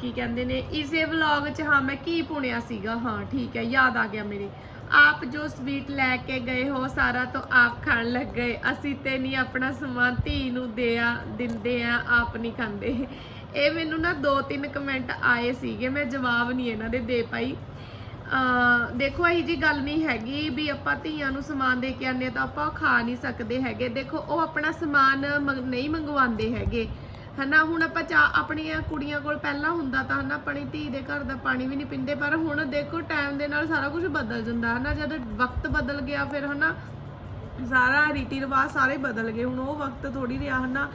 ਕੀ ਕਹਿੰਦੇ ਨੇ, ਇਸੇ ਵਲੌਗ 'ਚ ਹਾਂ, ਮੈਂ ਕੀ ਪੁਣਿਆ ਸੀਗਾ, ਹਾਂ, ਠੀਕ ਹੈ, ਯਾਦ ਆ ਗਿਆ ਮੇਰੇ। ਆਪ ਜੋ ਸਵੀਟ ਲੈ ਕੇ ਗਏ ਹੋ ਸਾਰਾ ਤੋਂ ਆਪ ਖਾਣ ਲੱਗ ਗਏ। ਅਸੀਂ ਤੇ ਨਹੀਂ ਆਪਣਾ ਸਮਾਨ ਧੀ ਨੂੰ ਦਿਆ, ਦਿੰਦੇ ਆ, ਆਪ ਨਹੀਂ ਖਾਂਦੇ। ਇਹ ਮੈਨੂੰ ਨਾ ਦੋ ਤਿੰਨ ਕਮੈਂਟ ਆਏ ਸੀਗੇ, ਮੈਂ ਜਵਾਬ ਨਹੀਂ ਇਹਨਾਂ ਦੇ ਦੇ ਪਾਈ। ਦੇਖੋ, ਇਹੀ ਜੀ ਗੱਲ ਨਹੀਂ ਹੈਗੀ ਵੀ ਆਪਾਂ ਧੀਆਂ ਨੂੰ ਸਮਾਨ ਦੇ ਕੇ ਆਨੇ ਤਾਂ ਆਪਾਂ ਉਹ ਖਾ ਨਹੀਂ ਸਕਦੇ ਹੈਗੇ। ਦੇਖੋ, ਉਹ ਆਪਣਾ ਸਮਾਨ ਮੰਗ- ਨਹੀਂ ਮੰਗਵਾਉਂਦੇ ਹੈਗੇ। ਹਨਾ, ਹੁਣ ਆਪਾਂ ਚਾ, ਆਪਣੀਆਂ ਕੁੜੀਆਂ ਕੋਲ ਪਹਿਲਾਂ ਹੁੰਦਾ ਤਾਂ ਹਨਾ, ਆਪਣੀ ਧੀ ਦੇ ਘਰ ਦਾ ਪਾਣੀ ਵੀ ਨਹੀਂ ਪੀਂਦੇ, ਪਰ ਹੁਣ ਦੇਖੋ ਟਾਈਮ ਦੇ ਨਾਲ ਸਾਰਾ ਕੁਝ ਬਦਲ ਜਾਂਦਾ ਹਨਾ। ਜਦ ਵਕਤ ਬਦਲ ਗਿਆ, ਫਿਰ ਹਨਾ, ਸਾਰਾ ਰੀਤੀ ਰਿਵਾਜ ਸਾਰੇ ਬਦਲ ਗਏ। ਹੁਣ ਉਹ ਵਕਤ ਥੋੜੀ ਰਿਹਾ ਹਨਾ।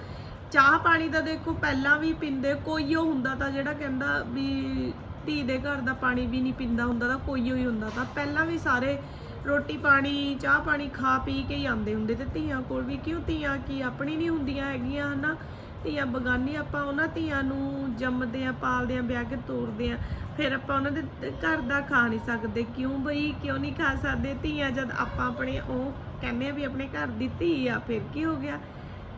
ਚਾਹ ਪਾਣੀ ਦਾ ਦੇਖੋ ਪਹਿਲਾਂ ਵੀ ਪੀਂਦੇ, ਕੋਈ ਉਹ ਹੁੰਦਾ ਤਾਂ ਜਿਹੜਾ ਕਹਿੰਦਾ ਵੀ ਧੀ ਦੇ ਘਰ ਦਾ ਪਾਣੀ ਵੀ ਨਹੀਂ ਪੀਂਦਾ ਹੁੰਦਾ ਤਾਂ ਕੋਈ ਹੀ ਹੁੰਦਾ ਤਾਂ ਪਹਿਲਾਂ ਵੀ ਸਾਰੇ ਰੋਟੀ ਪਾਣੀ, ਚਾਹ ਪਾਣੀ ਖਾ ਪੀ ਕੇ ਹੀ ਆਉਂਦੇ ਹੁੰਦੇ ਤੇ ਧੀਆਂ ਕੋਲ ਵੀ ਕਿਉਂ ਧੀਆਂ ਕੀ ਆਪਣੀ ਨਹੀਂ ਹੁੰਦੀਆਂ ਹੈਗੀਆਂ ਹਨਾ? ਧੀਆਂ ਬਗਾਨੀ ਆਪਾਂ ਉਹਨਾਂ ਧੀਆਂ ਨੂੰ ਜੰਮਦੇ ਆ ਪਾਲਦੇ ਆ ਵਿਆਹ ਕੇ ਤੋਰਦੇ ਆ ਫਿਰ ਆਪਾਂ ਉਹਨਾਂ ਦੇ ਘਰ ਦਾ ਖਾ ਨਹੀਂ ਸਕਦੇ। ਕਿਉਂ ਬਈ? ਕਿਉਂ ਨਹੀਂ ਖਾ ਸਕਦੇ? ਧੀਆਂ ਜਦ ਆਪਾਂ ਆਪਣੇ ਉਹ ਕਹਿੰਦੇ ਆ ਵੀ ਆਪਣੇ ਘਰ ਦੀ ਧੀ ਆ, ਫਿਰ ਕੀ ਹੋ ਗਿਆ?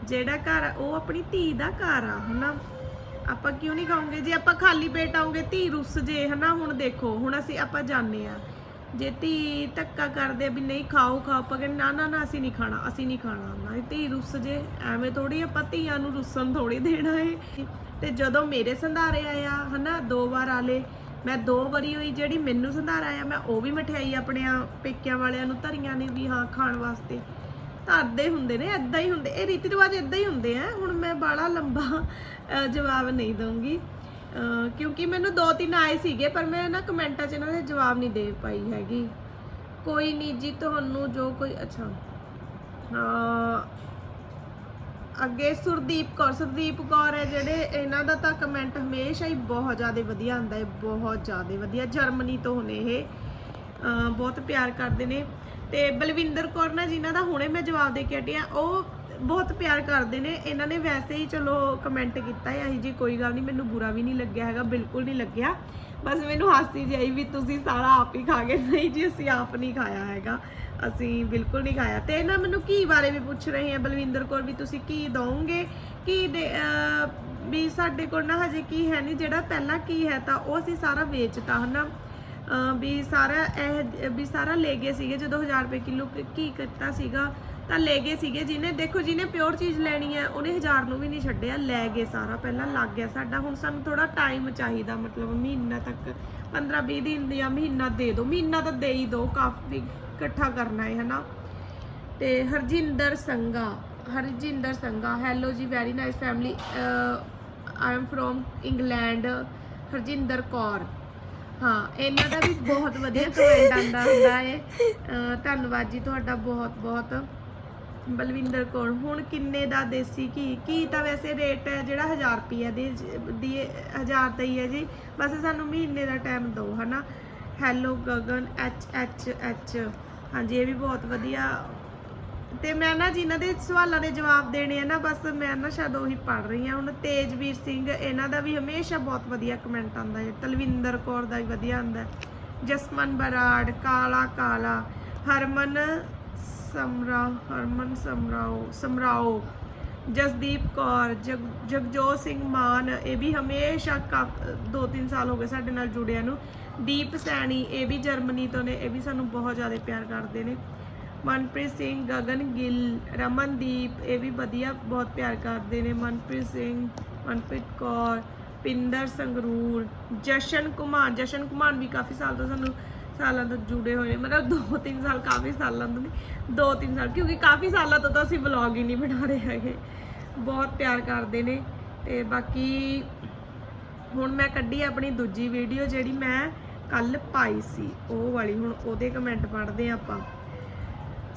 ਜਿਹੜਾ ਘਰ ਆ, ਉਹ ਆਪਣੀ ਧੀ ਦਾ ਘਰ ਆ ਹਨਾ? ਆਪਾਂ ਕਿਉਂ ਨਹੀਂ ਖਾਵਾਂਗੇ ਜੇ ਆਪਾਂ ਖਾਲੀ ਪੇਟ ਆਉਂਗੇ ਧੀ ਰੁੱਸ ਜੇ ਹਨਾ? ਹੁਣ ਦੇਖੋ ਹੁਣ ਅਸੀਂ ਆਪਾਂ ਜਾਣੇ ਆ। ਜੇ ਧੀ ਧੱਕਾ ਕਰਦੇ ਆ ਵੀ ਨਹੀਂ ਖਾਓ ਖਾਓ ਆਪਾਂ ਕਹਿੰਦੇ ਨਾ ਨਾ ਨਾ ਅਸੀਂ ਨਹੀਂ ਖਾਣਾ ਅਸੀਂ ਨਹੀਂ ਖਾਣਾ। ਨਾ ਧੀ ਰੁੱਸ ਜੇ ਐਵੇਂ ਥੋੜੀ ਆਪਾਂ ਧੀਆਂ ਨੂੰ ਰੁੱਸਣ ਥੋੜੀ ਦੇਣਾ ਏ। ਤੇ ਜਦੋਂ ਮੇਰੇ ਸੰਧਾਰੇ ਆਇਆ ਹਨਾ ਦੋ ਵਾਰ ਆਲੇ ਮੈਂ ਦੋ ਵਾਰੀ ਹੋਈ ਜਿਹੜੀ ਮੈਨੂੰ ਸੰਧਾਰਾ ਆਇਆ ਮੈਂ ਉਹ ਵੀ ਮਠਿਆਈ ਆਪਣੇ ਆ ਪੇਕਿਆਂ ਵਾਲਿਆਂ ਨੂੰ ਧਰੀਆਂ ਨੇ ਵੀ ਹਾਂ ਖਾਣ ਵਾਸਤੇ। ਧਰਦੇ ਹੁੰਦੇ ਨੇ ਐਦਾਂ ਹੀ ਹੁੰਦੇ। ਇਹ ਰੀਤੀ ਰਿਵਾਜ ਐਦਾਂ ਹੀ ਹੁੰਦੇ ਆ। ਹੁਣ ਮੈਂ ਬਾਲਾ ਲੰਬਾ ਜਵਾਬ ਨਹੀਂ ਦਊਂਗੀ। ਕਿਉਂਕਿ ਮੈਨੂੰ ਦੋ ਤਿੰਨ ਆਏ ਸੀਗੇ, ਪਰ ਮੈਂ ਨਾ ਕਮੈਂਟਾਂ 'ਚ ਇਹਨਾਂ ਦੇ ਜਵਾਬ ਨਹੀਂ ਦੇ ਪਾਈ ਹੈਗੀ। ਕੋਈ ਨਹੀਂ ਜੀ, ਤੁਹਾਨੂੰ ਜੋ ਕੋਈ, ਅੱਛਾ। ਅੱਗੇ ਸੁਰਦੀਪ ਕੌਰ ਸੁਰਦੀਪ ਕੌਰ ਹੈ ਜਿਹੜੇ, ਇਹਨਾਂ ਦਾ ਤਾਂ ਕਮੈਂਟ ਹਮੇਸ਼ਾ ਹੀ ਬਹੁਤ ਜ਼ਿਆਦਾ ਵਧੀਆ ਆਉਂਦਾ ਹੈ, ਬਹੁਤ ਜ਼ਿਆਦਾ ਵਧੀਆ। ਜਰਮਨੀ ਤੋਂ ਨੇ ਇਹ। ਅਹ ਬਹੁਤ ਪਿਆਰ ਕਰਦੇ ਨੇ। ਤੇ ਬਲਵਿੰਦਰ ਕੌਰ ਨਾ ਜਿਨ੍ਹਾਂ ਦਾ ਹੁਣੇ ਮੈਂ ਜਵਾਬ ਦੇ ਕੇ ਹਟੀ ਆ ਉਹ ਬਹੁਤ ਪਿਆਰ ਕਰਦੇ ਨੇ। ਇਹਨਾਂ ਨੇ ਵੈਸੇ ਹੀ ਚਲੋ ਕਮੈਂਟ ਕੀਤਾ ਹੈ ਅਹੀ ਜੀ ਕੋਈ ਗੱਲ ਨਹੀਂ, ਮੈਨੂੰ ਬੁਰਾ ਵੀ ਨਹੀਂ ਲੱਗਿਆ ਹੈਗਾ, ਬਿਲਕੁਲ ਨਹੀਂ ਲੱਗਿਆ। ਬਸ ਮੈਨੂੰ ਹਾਸੀ ਜਿਹੀ ਆਈ ਵੀ ਤੁਸੀਂ ਸਾਰਾ ਆਪ ਹੀ ਖਾ ਗਏ, ਨਹੀਂ ਜੀ, ਅਸੀਂ ਆਪ ਨਹੀਂ ਖਾਇਆ ਹੈਗਾ। ਅਸੀਂ ਬਿਲਕੁਲ ਨਹੀਂ ਖਾਇਆ। ਤੇ ਇਹਨਾਂ ਮੈਨੂੰ ਕੀ ਬਾਰੇ ਵੀ ਪੁੱਛ ਰਹੇ ਆ ਬਲਵਿੰਦਰ ਕੌਰ ਵੀ ਤੁਸੀਂ ਕੀ ਦਵੋਗੇ ਕੀ ਦੇ ਵੀ ਸਾਡੇ ਕੋਲ ਨਾ ਹਜੇ ਕੀ ਹੈ ਨਹੀਂ, ਜਿਹੜਾ ਪਹਿਲਾਂ ਕੀ ਹੈ ਤਾਂ ਉਹ ਅਸੀਂ ਸਾਰਾ ਵੇਚਤਾ, ਹਨਾ? ਅਹ ਵੀ ਸਾਰਾ ਇਹ, ਵੀ ਸਾਰਾ ਲੈ ਗਏ ਸੀਗੇ, ਜਦੋਂ 1000 ਰੁਪਏ ਕਿਲੋ ਕੀ ਕੀਤਾ ਸੀਗਾ, ਤਾਂ ਲੈ ਗਏ ਸੀਗੇ ਜਿਹਨੇ, ਦੇਖੋ ਜਿਹਨੇ ਪਿਓਰ ਚੀਜ਼ ਲੈਣੀ ਹੈ, ਉਹਨੇ 1000 ਨੂੰ ਵੀ ਨਹੀਂ ਛੱਡਿਆ, ਲੈ ਗਏ ਸਾਰਾ, ਪਹਿਲਾਂ ਲੱਗ ਗਿਆ ਸਾਡਾ, ਹੁਣ ਸਾਨੂੰ ਥੋੜਾ ਟਾਈਮ ਚਾਹੀਦਾ, ਮਤਲਬ ਮਹੀਨਾ ਤੱਕ 15 20 ਦਿਨ ਜਾਂ ਮਹੀਨਾ ਦੇ ਦਿਓ ਮਹੀਨਾ ਤਾਂ ਦੇ ਹੀ ਦਿਓ ਕਾਫੀ ਇਕੱਠਾ ਕਰਨਾ ਹੈ, ਹਨਾ? ਤੇ ਹਰਜਿੰਦਰ ਸੰਗਾ ਹਰਜਿੰਦਰ ਸੰਗਾ ਹੈਲੋ ਜੀ very nice family I am from England Harjinder Kaur. ਹਾਂ, ਇਹਨਾਂ ਦਾ ਵੀ ਬਹੁਤ ਵਧੀਆ ਕਮੈਂਟ ਆਂਦਾ ਹੁੰਦਾ ਹੈ ਧੰਨਵਾਦ ਜੀ ਤੁਹਾਡਾ ਬਹੁਤ ਬਹੁਤ। ਬਲਵਿੰਦਰ ਕੌਰ, ਹੁਣ ਕਿੰਨੇ ਦਾ ਦੇਸੀ ਘੀ? ਘੀ ਤਾਂ ਵੈਸੇ ਰੇਟ ਹੈ ਜਿਹੜਾ 1000 ਰੁਪਏ ਦੇ, ਦੀ 1000 ਦਾ ਹੀ ਹੈ ਜੀ। ਬਸ ਸਾਨੂੰ ਮਹੀਨੇ ਦਾ ਟਾਈਮ ਦਿਓ, ਹਨਾ? Hello Gagan H H H ਹਾਂਜੀ, ਇਹ ਵੀ ਬਹੁਤ ਵਧੀਆ ਤੇ ਮੈਂ ਨਾ ਜਿਨ੍ਹਾਂ ਦੇ ਸਵਾਲਾਂ ਦੇ ਜਵਾਬ ਦੇਣੇ ਆ ਨਾ, ਬਸ ਮੈਂ ਨਾ ਸ਼ਾਇਦ ਉਹੀ ਪੜ ਰਹੀ ਹਾਂ। ਹੁਣ ਤੇਜਵੀਰ ਸਿੰਘ, ਇਹਨਾਂ ਦਾ ਵੀ ਹਮੇਸ਼ਾ ਬਹੁਤ ਵਧੀਆ ਕਮੈਂਟ ਆਉਂਦਾ ਹੈ। ਤਲਵਿੰਦਰ ਕੌਰ ਦਾ ਵੀ ਵਧੀਆ ਆਉਂਦਾ ਜਸਮਨ ਬਰਾੜ, ਕਾਲਾ ਕਾਲਾ, ਹਰਮਨ ਸਮਰਾ, ਹਰਮਨ ਸਮਰਾਓ ਸਮਰਾਓ, ਜਸਦੀਪ ਕੌਰ, ਜਗ, ਜਗਜੋਤ ਸਿੰਘ ਮਾਨ, ਇਹ ਵੀ ਹਮੇਸ਼ਾ 2-3 ਸਾਲ ਹੋ ਗਏ ਸਾਡੇ ਨਾਲ ਜੁੜਿਆ ਨੂੰ। ਦੀਪ ਸੈਣੀ, ਇਹ ਵੀ ਜਰਮਨੀ ਤੋਂ ਨੇ, ਇਹ ਵੀ ਸਾਨੂੰ ਬਹੁਤ ਜ਼ਿਆਦਾ ਪਿਆਰ ਕਰਦੇ ਨੇ। ਮਨਪ੍ਰੀਤ ਸਿੰਘ, ਗਗਨ ਗਿੱਲ, ਰਮਨਦੀਪ, ਇਹ ਵੀ ਵਧੀਆ, ਬਹੁਤ ਪਿਆਰ ਕਰਦੇ ਨੇ ਮਨਪ੍ਰੀਤ ਸਿੰਘ, ਮਨਪ੍ਰੀਤ ਕੌਰ, ਪਿੰਦਰ ਸੰਗਰੂਰ, ਜਸ਼ਨ ਕੁਮਾਰ ਜਸ਼ਨ ਕੁਮਾਰ ਵੀ ਕਾਫੀ ਸਾਲ ਤੋਂ ਸਾਨੂੰ ਸਾਲਾਂ ਤੋਂ ਜੁੜੇ ਹੋਏ ਨੇ, ਮਤਲਬ 2-3 ਸਾਲ ਕਾਫੀ ਸਾਲਾਂ ਤੋਂ ਨਹੀਂ 2-3 ਸਾਲ, ਕਿਉਂਕਿ ਕਾਫੀ ਸਾਲਾਂ ਤੋਂ ਤਾਂ ਅਸੀਂ ਵਲੌਗ ਹੀ ਨਹੀਂ ਬਣਾ ਰਹੇ ਹੈਗੇ। ਬਹੁਤ ਪਿਆਰ ਕਰਦੇ ਨੇ ਤੇ ਬਾਕੀ ਹੁਣ ਮੈਂ ਕੱਢੀ ਆਪਣੀ ਦੂਜੀ ਵੀਡੀਓ ਜਿਹੜੀ ਮੈਂ ਕੱਲ ਪਾਈ ਸੀ, ਉਹ ਵਾਲੀ, ਹੁਣ ਉਹਦੇ ਕਮੈਂਟ ਪੜ੍ਹਦੇ ਹਾਂ ਆਪਾਂ।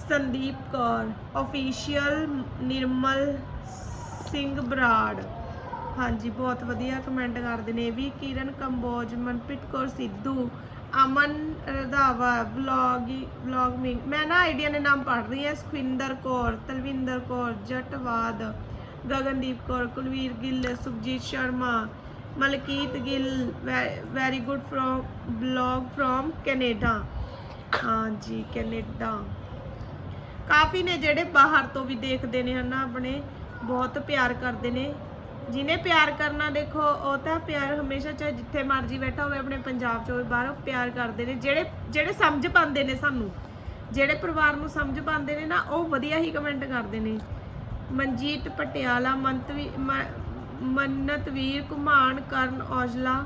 ਸੰਦੀਪ ਕੌਰ ਅਫੀਸ਼ੀਅਲ ਨਿਰਮਲ ਸਿੰਘ ਬਰਾੜ। ਹਾਂਜੀ, ਬਹੁਤ ਵਧੀਆ ਕਮੈਂਟ ਕਰਦੇ ਨੇ ਵੀ। ਕਿਰਨ ਕੰਬੋਜ, ਮਨਪ੍ਰੀਤ ਕੌਰ, ਸਿੱਧੂ, ਅਮਨ ਰਧਾਵਾ ਵਲੌਗ ਵਲੌਗਿੰਗ ਮੈਂ ਨਾ ਆਈਡੀਆ ਦੇ ਨਾਮ ਪੜ੍ਹ ਰਹੀ ਹਾਂ। Sukhwinder Kaur, Talwinder Kaur, ਜਟਵਾਦ, Gagandeep Kaur, Kulveer Gill, Sukhjeet Sharma, Malkeet Gill very good from blog from Canada ਹਾਂਜੀ ਕੈਨੇਡਾ ਕਾਫੀ ਨੇ ਜਿਹੜੇ ਬਾਹਰ ਤੋਂ ਵੀ ਦੇਖਦੇ ਨੇ ਹਨਾ, ਆਪਣੇ ਬਹੁਤ ਪਿਆਰ ਕਰਦੇ ਨੇ। ਜਿਹਨੇ ਪਿਆਰ ਕਰਨਾ ਦੇਖੋ, ਉਹ ਤਾਂ ਪਿਆਰ ਹਮੇਸ਼ਾ ਚਾਹੇ ਜਿੱਥੇ ਮਰਜ਼ੀ ਬੈਠਾ ਹੋਵੇ ਆਪਣੇ ਪੰਜਾਬ 'ਚ ਹੋਵੇ ਬਾਹਰੋਂ ਪਿਆਰ ਕਰਦੇ ਨੇ। ਜਿਹੜੇ ਜਿਹੜੇ ਸਮਝ ਪਾਉਂਦੇ ਨੇ ਸਾਨੂੰ, ਜਿਹੜੇ ਪਰਿਵਾਰ ਨੂੰ ਸਮਝ ਪਾਉਂਦੇ ਨੇ ਨਾ, ਉਹ ਵਧੀਆ ਹੀ ਕਮੈਂਟ ਕਰਦੇ ਨੇ। ਮਨਜੀਤ ਪਟਿਆਲਾ, ਮੰਤਵੀ, ਮ- ਮੰਨਤਵੀਰ ਕੁਮਾਨ Karan Aujla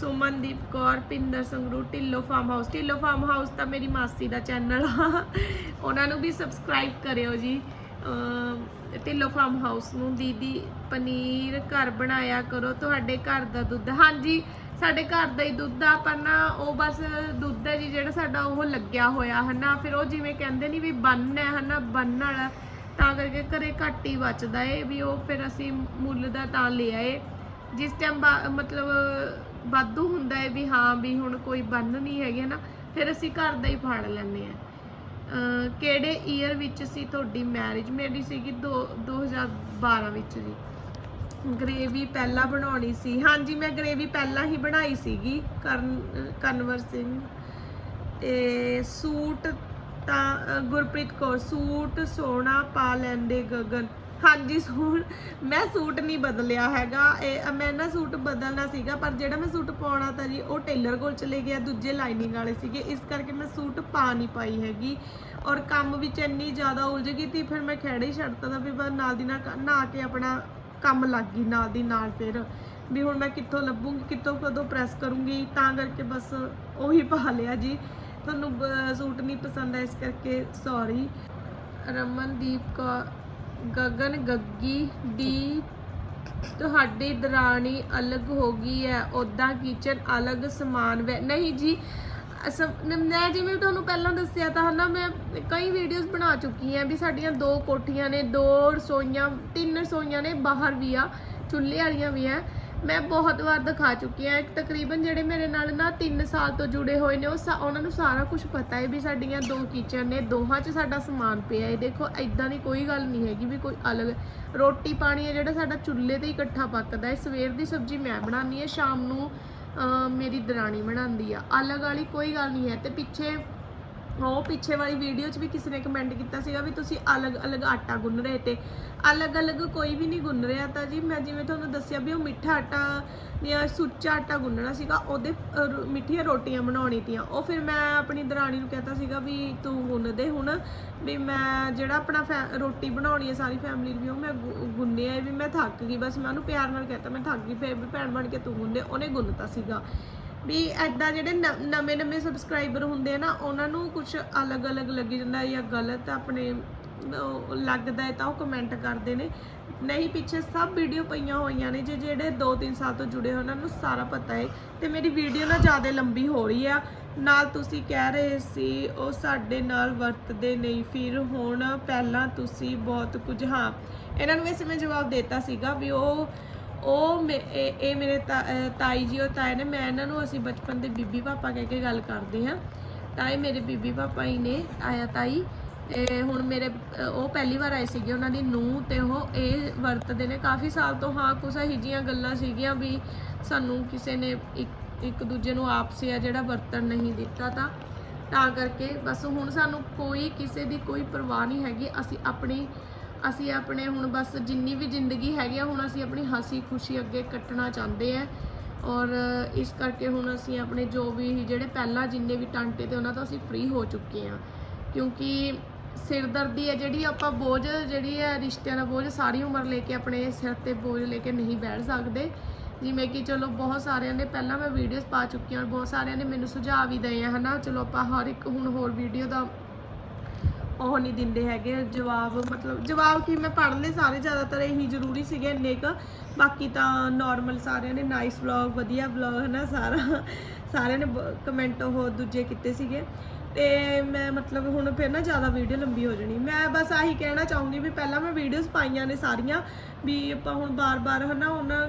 Sumandeep Kaur Pinder Sangrur Dhillon farm house Dhillon farm house ਤਾਂ ਮੇਰੀ ਮਾਸੀ ਦਾ ਚੈਨਲ ਆ। ਉਹਨਾਂ ਨੂੰ ਵੀ ਸਬਸਕ੍ਰਾਈਬ ਕਰਿਓ ਜੀ। ਅਮ ਢਿੱਲੋ ਫਾਰਮ ਹਾਊਸ ਨੂੰ ਦੀਦੀ ਪਨੀਰ ਘਰ ਬਣਾਇਆ ਕਰੋ। ਤੁਹਾਡੇ ਘਰ ਦਾ ਦੁੱਧ। ਹਾਂਜੀ, ਸਾਡੇ ਘਰ ਦਾ ਹੀ ਦੁੱਧ ਆ, ਪਰ ਨਾ ਉਹ ਬਸ ਦੁੱਧ ਹੈ ਜੀ ਜਿਹੜਾ ਸਾਡਾ ਉਹ ਲੱਗਿਆ ਹੋਇਆ, ਹਨਾ? ਫਿਰ ਉਹ ਜਿਵੇਂ ਕਹਿੰਦੇ ਨਹੀਂ ਵੀ ਬੰਨ ਹੈ, ਹਨਾ? ਬੰਨ ਵਾਲਾ। ਤਾਂ ਕਰਕੇ ਘਰੇ ਘੱਟ ਹੀ ਬਚਦਾ ਏ, ਵੀ ਉਹ ਫਿਰ ਅਸੀਂ ਮੁੱਲ ਦਾ ਤਾਂ ਲਿਆ ਏ ਜਿਸ ਟਾਈਮ ਮਤਲਬ ਵਾਧੂ ਹੁੰਦਾ ਹੈ ਵੀ ਹਾਂ ਵੀ ਹੁਣ ਕੋਈ ਬੰਨ ਨਹੀਂ ਹੈਗੇ ਨਾ, ਫਿਰ ਅਸੀਂ ਘਰ ਦਾ ਹੀ ਫਾੜ ਲੈਂਦੇ ਆ ਕਿਹੜੇ ਈਅਰ ਵਿੱਚ ਸੀ ਤੁਹਾਡੀ ਮੈਰਿਜ ਮੇਰੀ ਸੀਗੀ 2012 ਵਿੱਚ ਜੀ। ਗ੍ਰੇਵੀ ਪਹਿਲਾਂ ਬਣਾਉਣੀ ਸੀ। ਹਾਂਜੀ, ਮੈਂ ਗ੍ਰੇਵੀ ਪਹਿਲਾਂ ਹੀ ਬਣਾਈ ਸੀਗੀ, ਕਰਨ, ਕਨਵਰ ਸਿੰਘ। ਤੇ ਸੂਟ ਤਾਂ ਗੁਰਪ੍ਰੀਤ ਕੌਰ, ਸੂਟ ਸੋਹਣਾ ਪਾ ਲੈਂਦੇ ਗਗਨ। ਹਾਂਜੀ, ਸੂਟ, ਮੈਂ ਸੂਟ ਨਹੀਂ ਬਦਲਿਆ ਹੈਗਾ। ਇਹ, ਮੈਂ ਨਾ ਸੂਟ ਬਦਲਣਾ ਸੀਗਾ, ਪਰ ਜਿਹੜਾ ਮੈਂ ਸੂਟ ਪਾਉਣਾ ਤਾਂ ਜੀ, ਉਹ ਟੇਲਰ ਕੋਲ ਚਲੇ ਗਿਆ, ਦੂਜੇ ਲਾਈਨਿੰਗ ਵਾਲੇ ਸੀਗੇ। ਇਸ ਕਰਕੇ ਮੈਂ ਸੂਟ ਪਾ ਨਹੀਂ ਪਾਈ ਹੈਗੀ। ਔਰ ਕੰਮ ਵਿੱਚ ਇੰਨੀ ਜ਼ਿਆਦਾ ਉਲਝ ਗਈ ਤੀ, ਫਿਰ ਮੈਂ ਖੇੜਾ ਹੀ ਛੱਡਤਾ ਤਾਂ ਵੀ ਬਸ ਨਾਲ ਦੀ ਨਾਲ ਕ- ਨਹਾ ਕੇ ਆਪਣਾ ਕੰਮ ਲੱਗ ਗਈ, ਨਾਲ ਦੀ ਨਾਲ ਫਿਰ। ਵੀ ਹੁਣ ਮੈਂ ਕਿੱਥੋਂ ਲੱਭੂੰਗੀ, ਕਿੱਥੋਂ ਕਦੋਂ ਪ੍ਰੈਸ ਕਰੂੰਗੀ, ਤਾਂ ਕਰਕੇ ਬਸ ਉਹੀ ਪਾ ਲਿਆ ਜੀ। ਤੁਹਾਨੂੰ ਸੂਟ ਨਹੀਂ ਪਸੰਦ ਆ, ਇਸ ਕਰਕੇ ਸੌਰੀ ਰਮਨਦੀਪ ਕੌਰ ਗਗਨ ਗੱਗੀ ਦੀ ਤੁਹਾਡੀ ਦਰਾਣੀ ਅਲੱਗ ਹੋ ਗਈ ਹੈ। ਉਦਾਂ ਕਿਚਨ ਅਲੱਗ ਸਮਾਨ ਵੈ ਨਹੀਂ ਜੀ ਮੈਂ ਜਿਵੇਂ ਤੁਹਾਨੂੰ ਪਹਿਲਾਂ ਦੱਸਿਆ ਤਾਂ ਹਨਾ, ਮੈਂ ਕਈ ਵੀਡੀਓਜ਼ ਬਣਾ ਚੁੱਕੀ ਹਾਂ ਵੀ ਸਾਡੀਆਂ ਦੋ ਕੋਠੀਆਂ ਨੇ, ਦੋ ਰਸੋਈਆਂ, ਤਿੰਨ ਰਸੋਈਆਂ ਨੇ, ਬਾਹਰ ਵੀ ਆ, ਚੁੱਲ੍ਹੇ ਵਾਲੀਆਂ ਵੀ ਆ। ਮੈਂ ਬਹੁਤ ਵਾਰ ਦਿਖਾ ਚੁੱਕੀ ਹਾਂ। ਤਕਰੀਬਨ ਜਿਹੜੇ ਮੇਰੇ ਨਾਲ ਨਾ 3 ਸਾਲ ਤੋਂ ਜੁੜੇ ਹੋਏ ਨੇ, ਉਹ ਸਾ- ਉਹਨਾਂ ਨੂੰ ਸਾਰਾ ਕੁਝ ਪਤਾ ਹੈ ਵੀ ਸਾਡੀਆਂ ਦੋ ਕਿਚਨ ਨੇ, ਦੋਹਾਂ 'ਚ ਸਾਡਾ ਸਮਾਨ ਪਿਆ ਹੈ। ਦੇਖੋ ਐਦਾਂ ਦੀ ਕੋਈ ਗੱਲ ਨਹੀਂ ਹੈਗੀ ਵੀ ਕੋਈ ਅਲੱਗ ਰੋਟੀ ਪਾਣੀ ਹੈ ਜਿਹੜਾ ਸਾਡਾ ਚੁੱਲ੍ਹੇ ਤੇ ਹੀ ਇਕੱਠਾ ਪੱਕਦਾ ਹੈ। ਸਵੇਰ ਦੀ ਸਬਜ਼ੀ ਮੈਂ ਬਣਾਉਂਦੀ ਹਾਂ, ਸ਼ਾਮ ਨੂੰ, ਅਹ, ਮੇਰੀ ਦਰਾਣੀ ਬਣਾਉਂਦੀ ਆ। ਅਲੱਗ ਵਾਲੀ ਕੋਈ ਗੱਲ ਨਹੀਂ ਹੈ। ਤੇ ਪਿੱਛੇ ਉਹ ਪਿੱਛੇ ਵਾਲੀ ਵੀਡੀਓ 'ਚ ਵੀ ਕਿਸੇ ਨੇ ਕਮੈਂਟ ਕੀਤਾ ਸੀਗਾ ਵੀ ਤੁਸੀਂ ਅਲੱਗ-ਅਲੱਗ ਆਟਾ ਗੁੰਨ ਰਹੇ ਤੇ। ਅਲੱਗ-ਅਲੱਗ ਕੋਈ ਵੀ ਨਹੀਂ ਗੁੰਨ ਰਿਹਾ ਤਾਂ ਜੀ ਮੈਂ ਜਿਵੇਂ ਤੁਹਾਨੂੰ ਦੱਸਿਆ ਵੀ ਉਹ ਮਿੱਠਾ ਆਟਾ ਜਾਂ ਸੁੱਚਾ ਆਟਾ ਗੁੰਨਣਾ ਸੀਗਾ ਉਹਦੇ ਅਹ, ਮਿੱਠੀਆਂ ਰੋਟੀਆਂ ਬਣਾਉਣੀ ਤੀਆਂ। ਉਹ ਫਿਰ ਮੈਂ ਆਪਣੀ ਦਰਾਣੀ ਨੂੰ ਕਹਤਾ ਸੀਗਾ ਵੀ ਤੂੰ ਗੁੰਨ ਦੇ ਹੁਣ ਵੀ ਮੈਂ ਜਿਹੜਾ ਆਪਣਾ ਫੈ- ਰੋਟੀ ਬਣਾਉਣੀ ਹੈ ਸਾਰੀ ਫੈਮਿਲੀ ਲਈ ਉਹ ਮੈਂ ਗੁ- ਗੁੰਨਿਆ ਹੈ ਵੀ ਮੈਂ ਥੱਕ ਗਈ। ਬਸ ਮੈਂ ਉਹਨੂੰ ਪਿਆਰ ਨਾਲ ਕਹਤਾ ਮੈਂ ਥੱਕ ਗਈ ਫਿਰ ਵੀ ਭੈਣ ਬਣ ਕੇ ਤੂੰ ਗੁੰਨ ਦੇ ਉਹਨੇ ਗੁੰਨਤਾ ਸੀਗਾ। ਵੀ ਐਦਾਂ ਜਿਹੜੇ ਨਵੇਂ ਨਵੇਂ ਸਬਸਕ੍ਰਾਈਬਰ ਹੁੰਦੇ ਆ ਨਾ, ਉਹਨਾਂ ਨੂੰ ਕੁਝ ਅਲੱਗ-ਅਲੱਗ ਲੱਗੀ ਜਾਂਦਾ ਜਾਂ ਗਲਤ ਆਪਣੇ ਲੱਗਦਾ ਹੈ ਤਾਂ ਉਹ ਕਮੈਂਟ ਕਰਦੇ ਨੇ। ਨਹੀਂ, ਪਿੱਛੇ ਸਭ ਵੀਡੀਓ ਪਈਆਂ ਹੋਈਆਂ ਨੇ, ਜੇ ਜਿਹੜੇ 2-3 ਸਾਲ ਤੋਂ ਜੁੜੇ ਉਹਨਾਂ ਨੂੰ ਸਾਰਾ ਪਤਾ ਹੈ। ਤੇ ਮੇਰੀ ਵੀਡੀਓ ਨਾ ਜ਼ਿਆਦਾ ਲੰਬੀ ਹੋ ਰਹੀ ਆ। ਨਾਲ ਤੁਸੀਂ ਕਹਿ ਰਹੇ ਸੀ, ਉਹ ਸਾਡੇ ਨਾਲ ਵਰਤਦੇ ਨਹੀਂ। ਫਿਰ ਹੁਣ ਪਹਿਲਾਂ ਤੁਸੀਂ ਬਹੁਤ ਕੁਝ, ਹਾਂ, ਇਹਨਾਂ ਨੂੰ ਵੈਸੇ ਮੈਂ ਜਵਾਬ ਦਿੱਤਾ ਸੀਗਾ ਵੀ ਉਹ ਉਹ ਮੇ- ਇਹ ਇਹ ਮੇਰੇ ਤਾ- ਤਾਈ ਜੀ ਔਰ ਤਾਏ ਨੇ, ਮੈਂ ਇਹਨਾਂ ਨੂੰ ਅਸੀਂ ਬਚਪਨ ਦੇ ਬੀਬੀ ਪਾਪਾ ਕਹਿ ਕੇ ਗੱਲ ਕਰਦੇ ਹਾਂ। ਤਾਂ ਇਹ ਮੇਰੇ ਬੀਬੀ ਪਾਪਾ ਹੀ ਨੇ, ਆਇਆ ਤਾਈ। ਇਹ ਹੁਣ ਮੇਰੇ ਉਹ ਪਹਿਲੀ ਵਾਰ ਆਏ ਸੀਗੇ ਉਹਨਾਂ ਦੀ ਨੂੰਹ ਤੇ ਉਹ ਇਹ ਵਰਤਦੇ ਨੇ। ਕਾਫੀ ਸਾਲ ਤੋਂ ਹਾਂ, ਕੁਛ ਇਹੋ ਜਿਹੀਆਂ ਗੱਲਾਂ ਸੀਗੀਆਂ ਵੀ ਸਾਨੂੰ ਕਿਸੇ ਨੇ ਇੱਕ ਇੱਕ ਦੂਜੇ ਨੂੰ ਆਪਸੇ ਆ ਜਿਹੜਾ ਵਰਤਣ ਨਹੀਂ ਦਿੱਤਾ ਤਾਂ। ਤਾਂ ਕਰਕੇ ਬਸ ਹੁਣ ਸਾਨੂੰ ਕੋਈ ਕਿਸੇ ਦੀ ਕੋਈ ਪਰਵਾਹ ਨਹੀਂ ਹੈਗੀ। ਅਸੀਂ ਆਪਣੀ ਅਸੀਂ ਆਪਣੇ ਹੁਣ ਬਸ ਜਿੰਨੀ ਵੀ ਜ਼ਿੰਦਗੀ ਹੈਗੀ ਆ, ਹੁਣ ਅਸੀਂ ਆਪਣੀ ਹਾਸੀ ਖੁਸ਼ੀ ਅੱਗੇ ਕੱਟਣਾ ਚਾਹੁੰਦੇ ਆ। ਔਰ ਇਸ ਕਰਕੇ ਹੁਣ ਅਸੀਂ ਆਪਣੇ ਜੋ ਵੀ ਜਿਹੜੇ ਪਹਿਲਾਂ ਜਿੰਨੇ ਵੀ ਟਾਂਟੇ ਤੇ ਉਹਨਾਂ ਤੋਂ ਅਸੀਂ ਫ੍ਰੀ ਹੋ ਚੁੱਕੇ ਆ। ਕਿਉਂਕਿ ਸਿਰਦਰਦੀ ਹੈ ਜਿਹੜੀ ਆਪਾਂ ਬੋਝ ਜਿਹੜੀ ਹੈ ਰਿਸ਼ਤਿਆਂ ਦਾ ਬੋਝ ਸਾਰੀ ਉਮਰ ਲੈ ਕੇ ਆਪਣੇ ਸਿਰ ਤੇ ਬੋਝ ਲੈ ਕੇ ਨਹੀਂ ਬੈਠ ਸਕਦੇ। ਜਿਵੇਂ ਕਿ ਚਲੋ ਬਹੁਤ ਸਾਰਿਆਂ ਨੇ ਪਹਿਲਾਂ ਮੈਂ ਵੀਡੀਓਜ਼ ਪਾ ਚੁੱਕੀ ਹਾਂ ਬਹੁਤ ਸਾਰਿਆਂ ਨੇ ਮੈਨੂੰ ਸੁਝਾਅ ਵੀ ਦਏ ਆ, ਹਨਾ? ਚਲੋ ਆਪਾਂ ਹਰ ਇੱਕ ਹੁਣ ਹੋਰ ਵੀਡੀਓ ਦਾ ਉਹ ਨਹੀਂ ਦਿੰਦੇ ਹੈਗੇ। ਜਵਾਬ ਮਤਲਬ ਜਵਾਬ ਕੀ ਮੈਂ ਪੜ੍ਹ ਲਏ ਸਾਰੇ, ਜ਼ਿਆਦਾਤਰ ਇਹੀ ਜ਼ਰੂਰੀ ਸੀਗੇ ਇੰਨੇ ਕੁ। ਬਾਕੀ ਤਾਂ ਨਾਰਮਲ ਸਾਰਿਆਂ ਨੇ ਨਾਈਸ ਵਲੌਗ ਵਧੀਆ ਵਲੌਗ ਨਾ ਸਾਰਾ। ਸਾਰਿਆਂ ਨੇ ਕਮੈਂਟ ਉਹ ਦੂਜੇ ਕੀਤੇ ਸੀਗੇ। ਤੇ ਮੈਂ ਮਤਲਬ ਹੁਣ ਫਿਰ ਨਾ ਜ਼ਿਆਦਾ ਵੀਡੀਓ ਲੰਬੀ ਹੋ ਜਾਣੀ। ਮੈਂ ਬਸ ਆਹੀ ਕਹਿਣਾ ਚਾਹੂੰਗੀ ਵੀ ਪਹਿਲਾਂ ਮੈਂ ਵੀਡੀਓਜ਼ ਪਾਈਆਂ ਨੇ ਸਾਰੀਆਂ ਵੀ ਆਪਾਂ ਹੁਣ ਬਾਰ-ਬਾਰ ਹਨਾ ਉਹਨਾਂ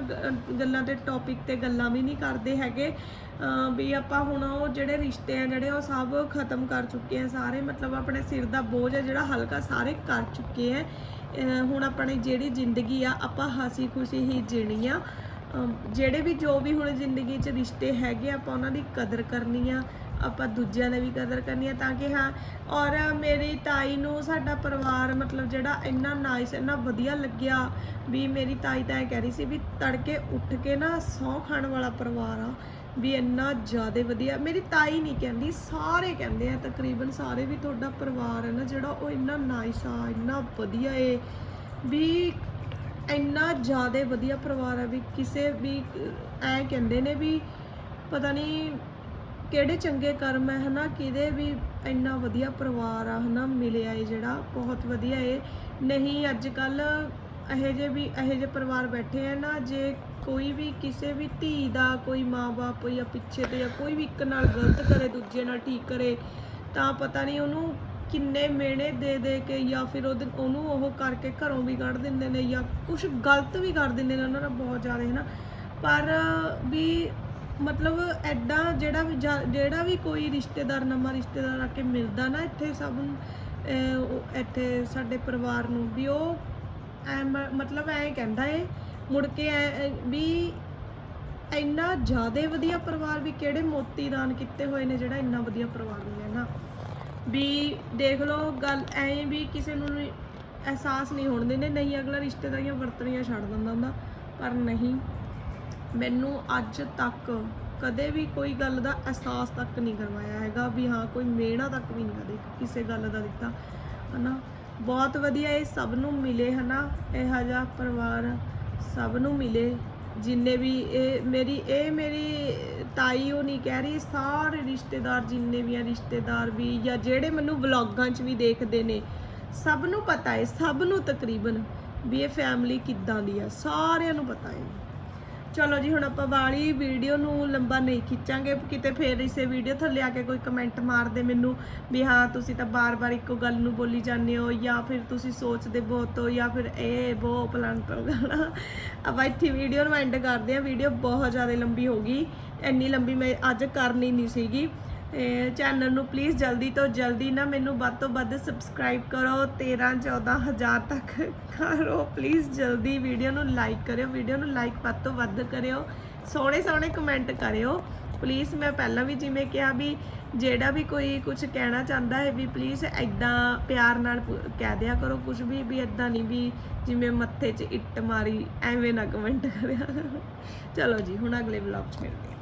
ਗੱਲਾਂ ਤੇ ਟੌਪਿਕ ਤੇ ਗੱਲਾਂ ਵੀ ਨਹੀਂ ਕਰਦੇ ਹੈਗੇ। ਵੀ ਆਪਾਂ ਹੁਣ ਉਹ ਜਿਹੜੇ ਰਿਸ਼ਤੇ ਆ ਜਿਹੜੇ ਉਹ ਸਭ ਖਤਮ ਕਰ ਚੁੱਕੇ ਆ ਸਾਰੇ ਮਤਲਬ ਆਪਣੇ ਸਿਰ ਦਾ ਬੋਝ ਹੈ ਜਿਹੜਾ ਹਲਕਾ ਸਾਰੇ ਕਰ ਚੁੱਕੇ ਆ। ਹੁਣ ਆਪਣੀ ਜਿਹੜੀ ਜ਼ਿੰਦਗੀ ਆ ਆਪਾਂ ਹਾਸੀ ਖੁਸ਼ੀ ਹੀ ਜੀਣੀ ਆ। ਜਿਹੜੇ ਵੀ ਜੋ ਵੀ ਹੁਣ ਜ਼ਿੰਦਗੀ 'ਚ ਰਿਸ਼ਤੇ ਹੈਗੇ ਆ, ਆਪਾਂ ਉਹਨਾਂ ਦੀ ਕਦਰ ਕਰਨੀ ਆ। ਆਪਾਂ ਦੂਜਿਆਂ ਦੀ ਵੀ ਕਦਰ ਕਰਨੀ ਆ ਤਾਂ ਕਿ ਹਾਂ, ਔਰ ਮੇਰੀ ਤਾਈ ਨੂੰ ਸਾਡਾ ਪਰਿਵਾਰ ਮਤਲਬ ਜਿਹੜਾ ਇੰਨਾ ਨਾਈਸ ਇੰਨਾ ਵਧੀਆ ਲੱਗਿਆ ਵੀ ਮੇਰੀ ਤਾਈ ਤਾਂ ਇਹ ਕਹਿ ਰਹੀ ਸੀ ਵੀ ਤੜਕੇ ਉੱਠ ਕੇ ਨਾ ਸਹੁੰ ਖਾਣ ਵਾਲਾ ਪਰਿਵਾਰ ਆ, ਵੀ ਇੰਨਾ ਜ਼ਿਆਦਾ ਵਧੀਆ। ਮੇਰੀ ਤਾਈ ਨਹੀਂ ਕਹਿੰਦੀ, ਸਾਰੇ ਕਹਿੰਦੇ ਆ ਤਕਰੀਬਨ ਸਾਰੇ ਵੀ ਤੁਹਾਡਾ ਪਰਿਵਾਰ ਹੈ ਨਾ ਜਿਹੜਾ ਉਹ ਇੰਨਾ ਨਾਈਸ ਆ, ਇੰਨਾ ਵਧੀਆ ਏ, ਵੀ ਇੰਨਾ ਜ਼ਿਆਦਾ ਵਧੀਆ ਪਰਿਵਾਰ ਆ ਵੀ ਕਿਸੇ ਵੀ ਐ ਕਹਿੰਦੇ ਨੇ ਵੀ ਪਤਾ ਨਹੀਂ ਕਿਹੜੇ ਚੰਗੇ ਕਰਮ ਹੈ, ਹਨਾ? ਕਿਹਦੇ ਵੀ ਇੰਨਾ ਵਧੀਆ ਪਰਿਵਾਰ ਆ, ਹਨਾ, ਮਿਲਿਆ ਏ ਜਿਹੜਾ, ਬਹੁਤ ਵਧੀਆ ਏ। ਨਹੀਂ ਅੱਜ ਕੱਲ ਇਹੋ ਜਿਹੇ ਵੀ, ਇਹੋ ਜਿਹੇ ਪਰਿਵਾਰ ਬੈਠੇ ਆ ਨਾ, ਜੇ ਕੋਈ ਵੀ ਕਿਸੇ ਵੀ ਧੀ ਦਾ ਕੋਈ ਮਾਂ-ਬਾਪ ਜਾਂ ਪਿੱਛੇ ਤੇ ਜਾਂ ਕੋਈ ਵੀ ਇੱਕ ਨਾਲ ਗਲਤ ਕਰੇ, ਦੂਜੇ ਨਾਲ ਠੀਕ ਕਰੇ, ਤਾਂ ਪਤਾ ਨਹੀਂ ਉਹਨੂੰ ਕਿੰਨੇ ਮੇਣੇ ਦੇ ਦੇ ਕੇ ਜਾਂ ਫਿਰ ਉਹਦੇ, ਉਹਨੂੰ ਉਹ ਕਰਕੇ ਘਰੋਂ ਵੀ ਕੱਢ ਦਿੰਦੇ ਨੇ ਜਾਂ ਕੁਝ ਗਲਤ ਵੀ ਕਰ ਦਿੰਦੇ ਨੇ, ਉਹਨਾਂ ਨਾਲ ਬਹੁਤ ਜ਼ਿਆਦਾ ਹੈ ਨਾ ਪਰ ਵੀ ਮਤਲਬ ਐਡਾ ਜਿਹੜਾ ਵੀ ਜਾ- ਜਿਹੜਾ ਵੀ ਕੋਈ ਰਿਸ਼ਤੇਦਾਰ ਨਵਾਂ ਰਿਸ਼ਤੇਦਾਰ ਆ ਕੇ ਮਿਲਦਾ ਨਾ ਇੱਥੇ ਸਭ ਨੂੰ ਅਹ, ਉਹ ਇੱਥੇ ਸਾਡੇ ਪਰਿਵਾਰ ਨੂੰ ਵੀ ਉਹ ਐ ਮ- ਮਤਲਬ ਐ ਕਹਿੰਦਾ ਏ ਮੁੜ ਕੇ ਐਂ ਵੀ ਇੰਨਾ ਜ਼ਿਆਦਾ ਵਧੀਆ ਪਰਿਵਾਰ ਵੀ ਕਿਹੜੇ ਮੋਤੀ ਦਾਨ ਕੀਤੇ ਹੋਏ ਨੇ ਜਿਹੜਾ ਇੰਨਾ ਵਧੀਆ ਪਰਿਵਾਰ ਮਿਲਿਆ ਨਾ। ਵੀ ਦੇਖ ਲਓ ਗੱਲ ਐਂ ਵੀ ਕਿਸੇ ਨੂੰ ਵੀ ਅਹਿਸਾਸ ਨਹੀਂ ਹੋਣ ਦਿੰਦੇ ਨਹੀਂ ਅਗਲਾ ਰਿਸ਼ਤੇਦਾਰੀਆਂ ਵਰਤਣੀਆਂ ਛੱਡ ਦਿੰਦਾ ਹੁੰਦਾ ਪਰ ਨਹੀਂ। ਮੈਨੂੰ ਅੱਜ ਤੱਕ ਕਦੇ ਵੀ ਕੋਈ ਗੱਲ ਦਾ ਅਹਿਸਾਸ ਤੱਕ ਨਹੀਂ ਕਰਵਾਇਆ ਹੈਗਾ ਵੀ ਹਾਂ, ਕੋਈ ਮਿਹਣਾ ਤੱਕ ਵੀ ਨਹੀਂ ਕਦੇ ਕਿਸੇ ਗੱਲ ਦਾ ਦਿੱਤਾ, ਹਨਾ? ਬਹੁਤ ਵਧੀਆ ਇਹ ਸਭ ਨੂੰ ਮਿਲੇ, ਹਨਾ? ਇਹੋ ਜਿਹਾ ਪਰਿਵਾਰ ਸਭ ਨੂੰ ਮਿਲੇ, ਜਿੰਨੇ ਵੀ ਇਹ ਮੇਰੀ ਇਹ ਮੇਰੀ ਤਾਈ ਉਹ ਨਹੀਂ ਕਹਿ ਰਹੀ, ਸਾਰੇ ਰਿਸ਼ਤੇਦਾਰ ਜਿੰਨੇ ਵੀ ਆ, ਰਿਸ਼ਤੇਦਾਰ ਵੀ ਜਾਂ ਜਿਹੜੇ ਮੈਨੂੰ ਵਲੌਗਾਂ 'ਚ ਵੀ ਦੇਖਦੇ ਨੇ, ਸਭ ਨੂੰ ਪਤਾ ਹੈ, ਸਭ ਨੂੰ ਤਕਰੀਬਨ ਵੀ ਇਹ ਫੈਮਿਲੀ ਕਿੱਦਾਂ ਦੀ ਆ, ਸਾਰਿਆਂ ਨੂੰ ਪਤਾ ਹੈ। ਚਲੋ ਜੀ, ਹੁਣ ਆਪਾਂ ਵਾਲੀ ਵੀਡੀਓ ਨੂੰ ਲੰਬਾ ਨਹੀਂ ਖਿੱਚਾਂਗੇ। ਕਿਤੇ ਫੇਰ ਇਸੇ ਵੀਡੀਓ ਥੱਲੇ ਆ ਕੇ ਕੋਈ ਕਮੈਂਟ ਮਾਰ ਦੇ ਮੈਨੂੰ ਵੀ ਹਾਂ, ਤੁਸੀਂ ਤਾਂ ਬਾਰ-ਬਾਰ ਇੱਕੋ ਗੱਲ ਨੂੰ ਬੋਲੀ ਜਾਂਦੇ ਹੋ ਜਾਂ ਫਿਰ ਤੁਸੀਂ ਸੋਚਦੇ ਬਹੁਤ ਹੋ ਜਾਂ ਫਿਰ ਇਹ ਉਹ ਪਲਾਨ ਗਾਣਾ ਆਪਾਂ ਇੱਥੇ ਵੀਡੀਓ ਨੂੰ ਐਂਡ ਕਰਦੇ ਆ ਵੀਡੀਓ ਬਹੁਤ ਜ਼ਿਆਦਾ ਲੰਬੀ ਹੋ ਗਈ। ਇੰਨੀ ਲੰਬੀ ਮੈਂ ਅੱਜ ਕਰਨੀ ਨਹੀਂ ਸੀਗੀ। ਚੈਨਲ ਨੂੰ ਪਲੀਜ਼ ਜਲਦੀ ਤੋਂ ਜਲਦੀ ਨਾ ਮੈਨੂੰ ਵੱਧ ਤੋਂ ਵੱਧ ਸਬਸਕ੍ਰਾਈਬ ਕਰੋ। 13 14 ਹਜ਼ਾਰ ਤੱਕ ਕਰੋ। ਪਲੀਜ਼ ਜਲਦੀ ਵੀਡੀਓ ਨੂੰ ਲਾਈਕ ਕਰਿਓ। ਵੀਡੀਓ ਨੂੰ ਲਾਈਕ ਵੱਧ ਤੋਂ ਵੱਧ ਕਰਿਓ। ਸੋਹਣੇ ਸੋਹਣੇ ਕਮੈਂਟ ਕਰਿਓ। ਪਲੀਜ਼ ਮੈਂ ਪਹਿਲਾਂ ਵੀ ਜਿਵੇਂ ਕਿਹਾ ਵੀ ਜਿਹੜਾ ਵੀ ਕੋਈ ਕੁਝ ਕਹਿਣਾ ਚਾਹੁੰਦਾ ਹੈ ਵੀ ਪਲੀਜ਼ ਐਦਾਂ ਪਿਆਰ ਨਾਲ ਪੁ- ਕਹਿ ਦਿਆ ਕਰੋ। ਕੁਝ ਵੀ ਵੀ ਐਦਾਂ ਨਹੀਂ ਵੀ ਜਿਵੇਂ ਮੱਥੇ 'ਚ ਇੱਟ ਮਾਰੀ, ਐਵੇਂ ਨਾ ਕਮੈਂਟ ਕਰਿਆ ਚਲੋ ਜੀ, ਹੁਣ ਅਗਲੇ ਵਲੌਗ 'ਚ ਮਿਲਦੇ ਹਾਂ।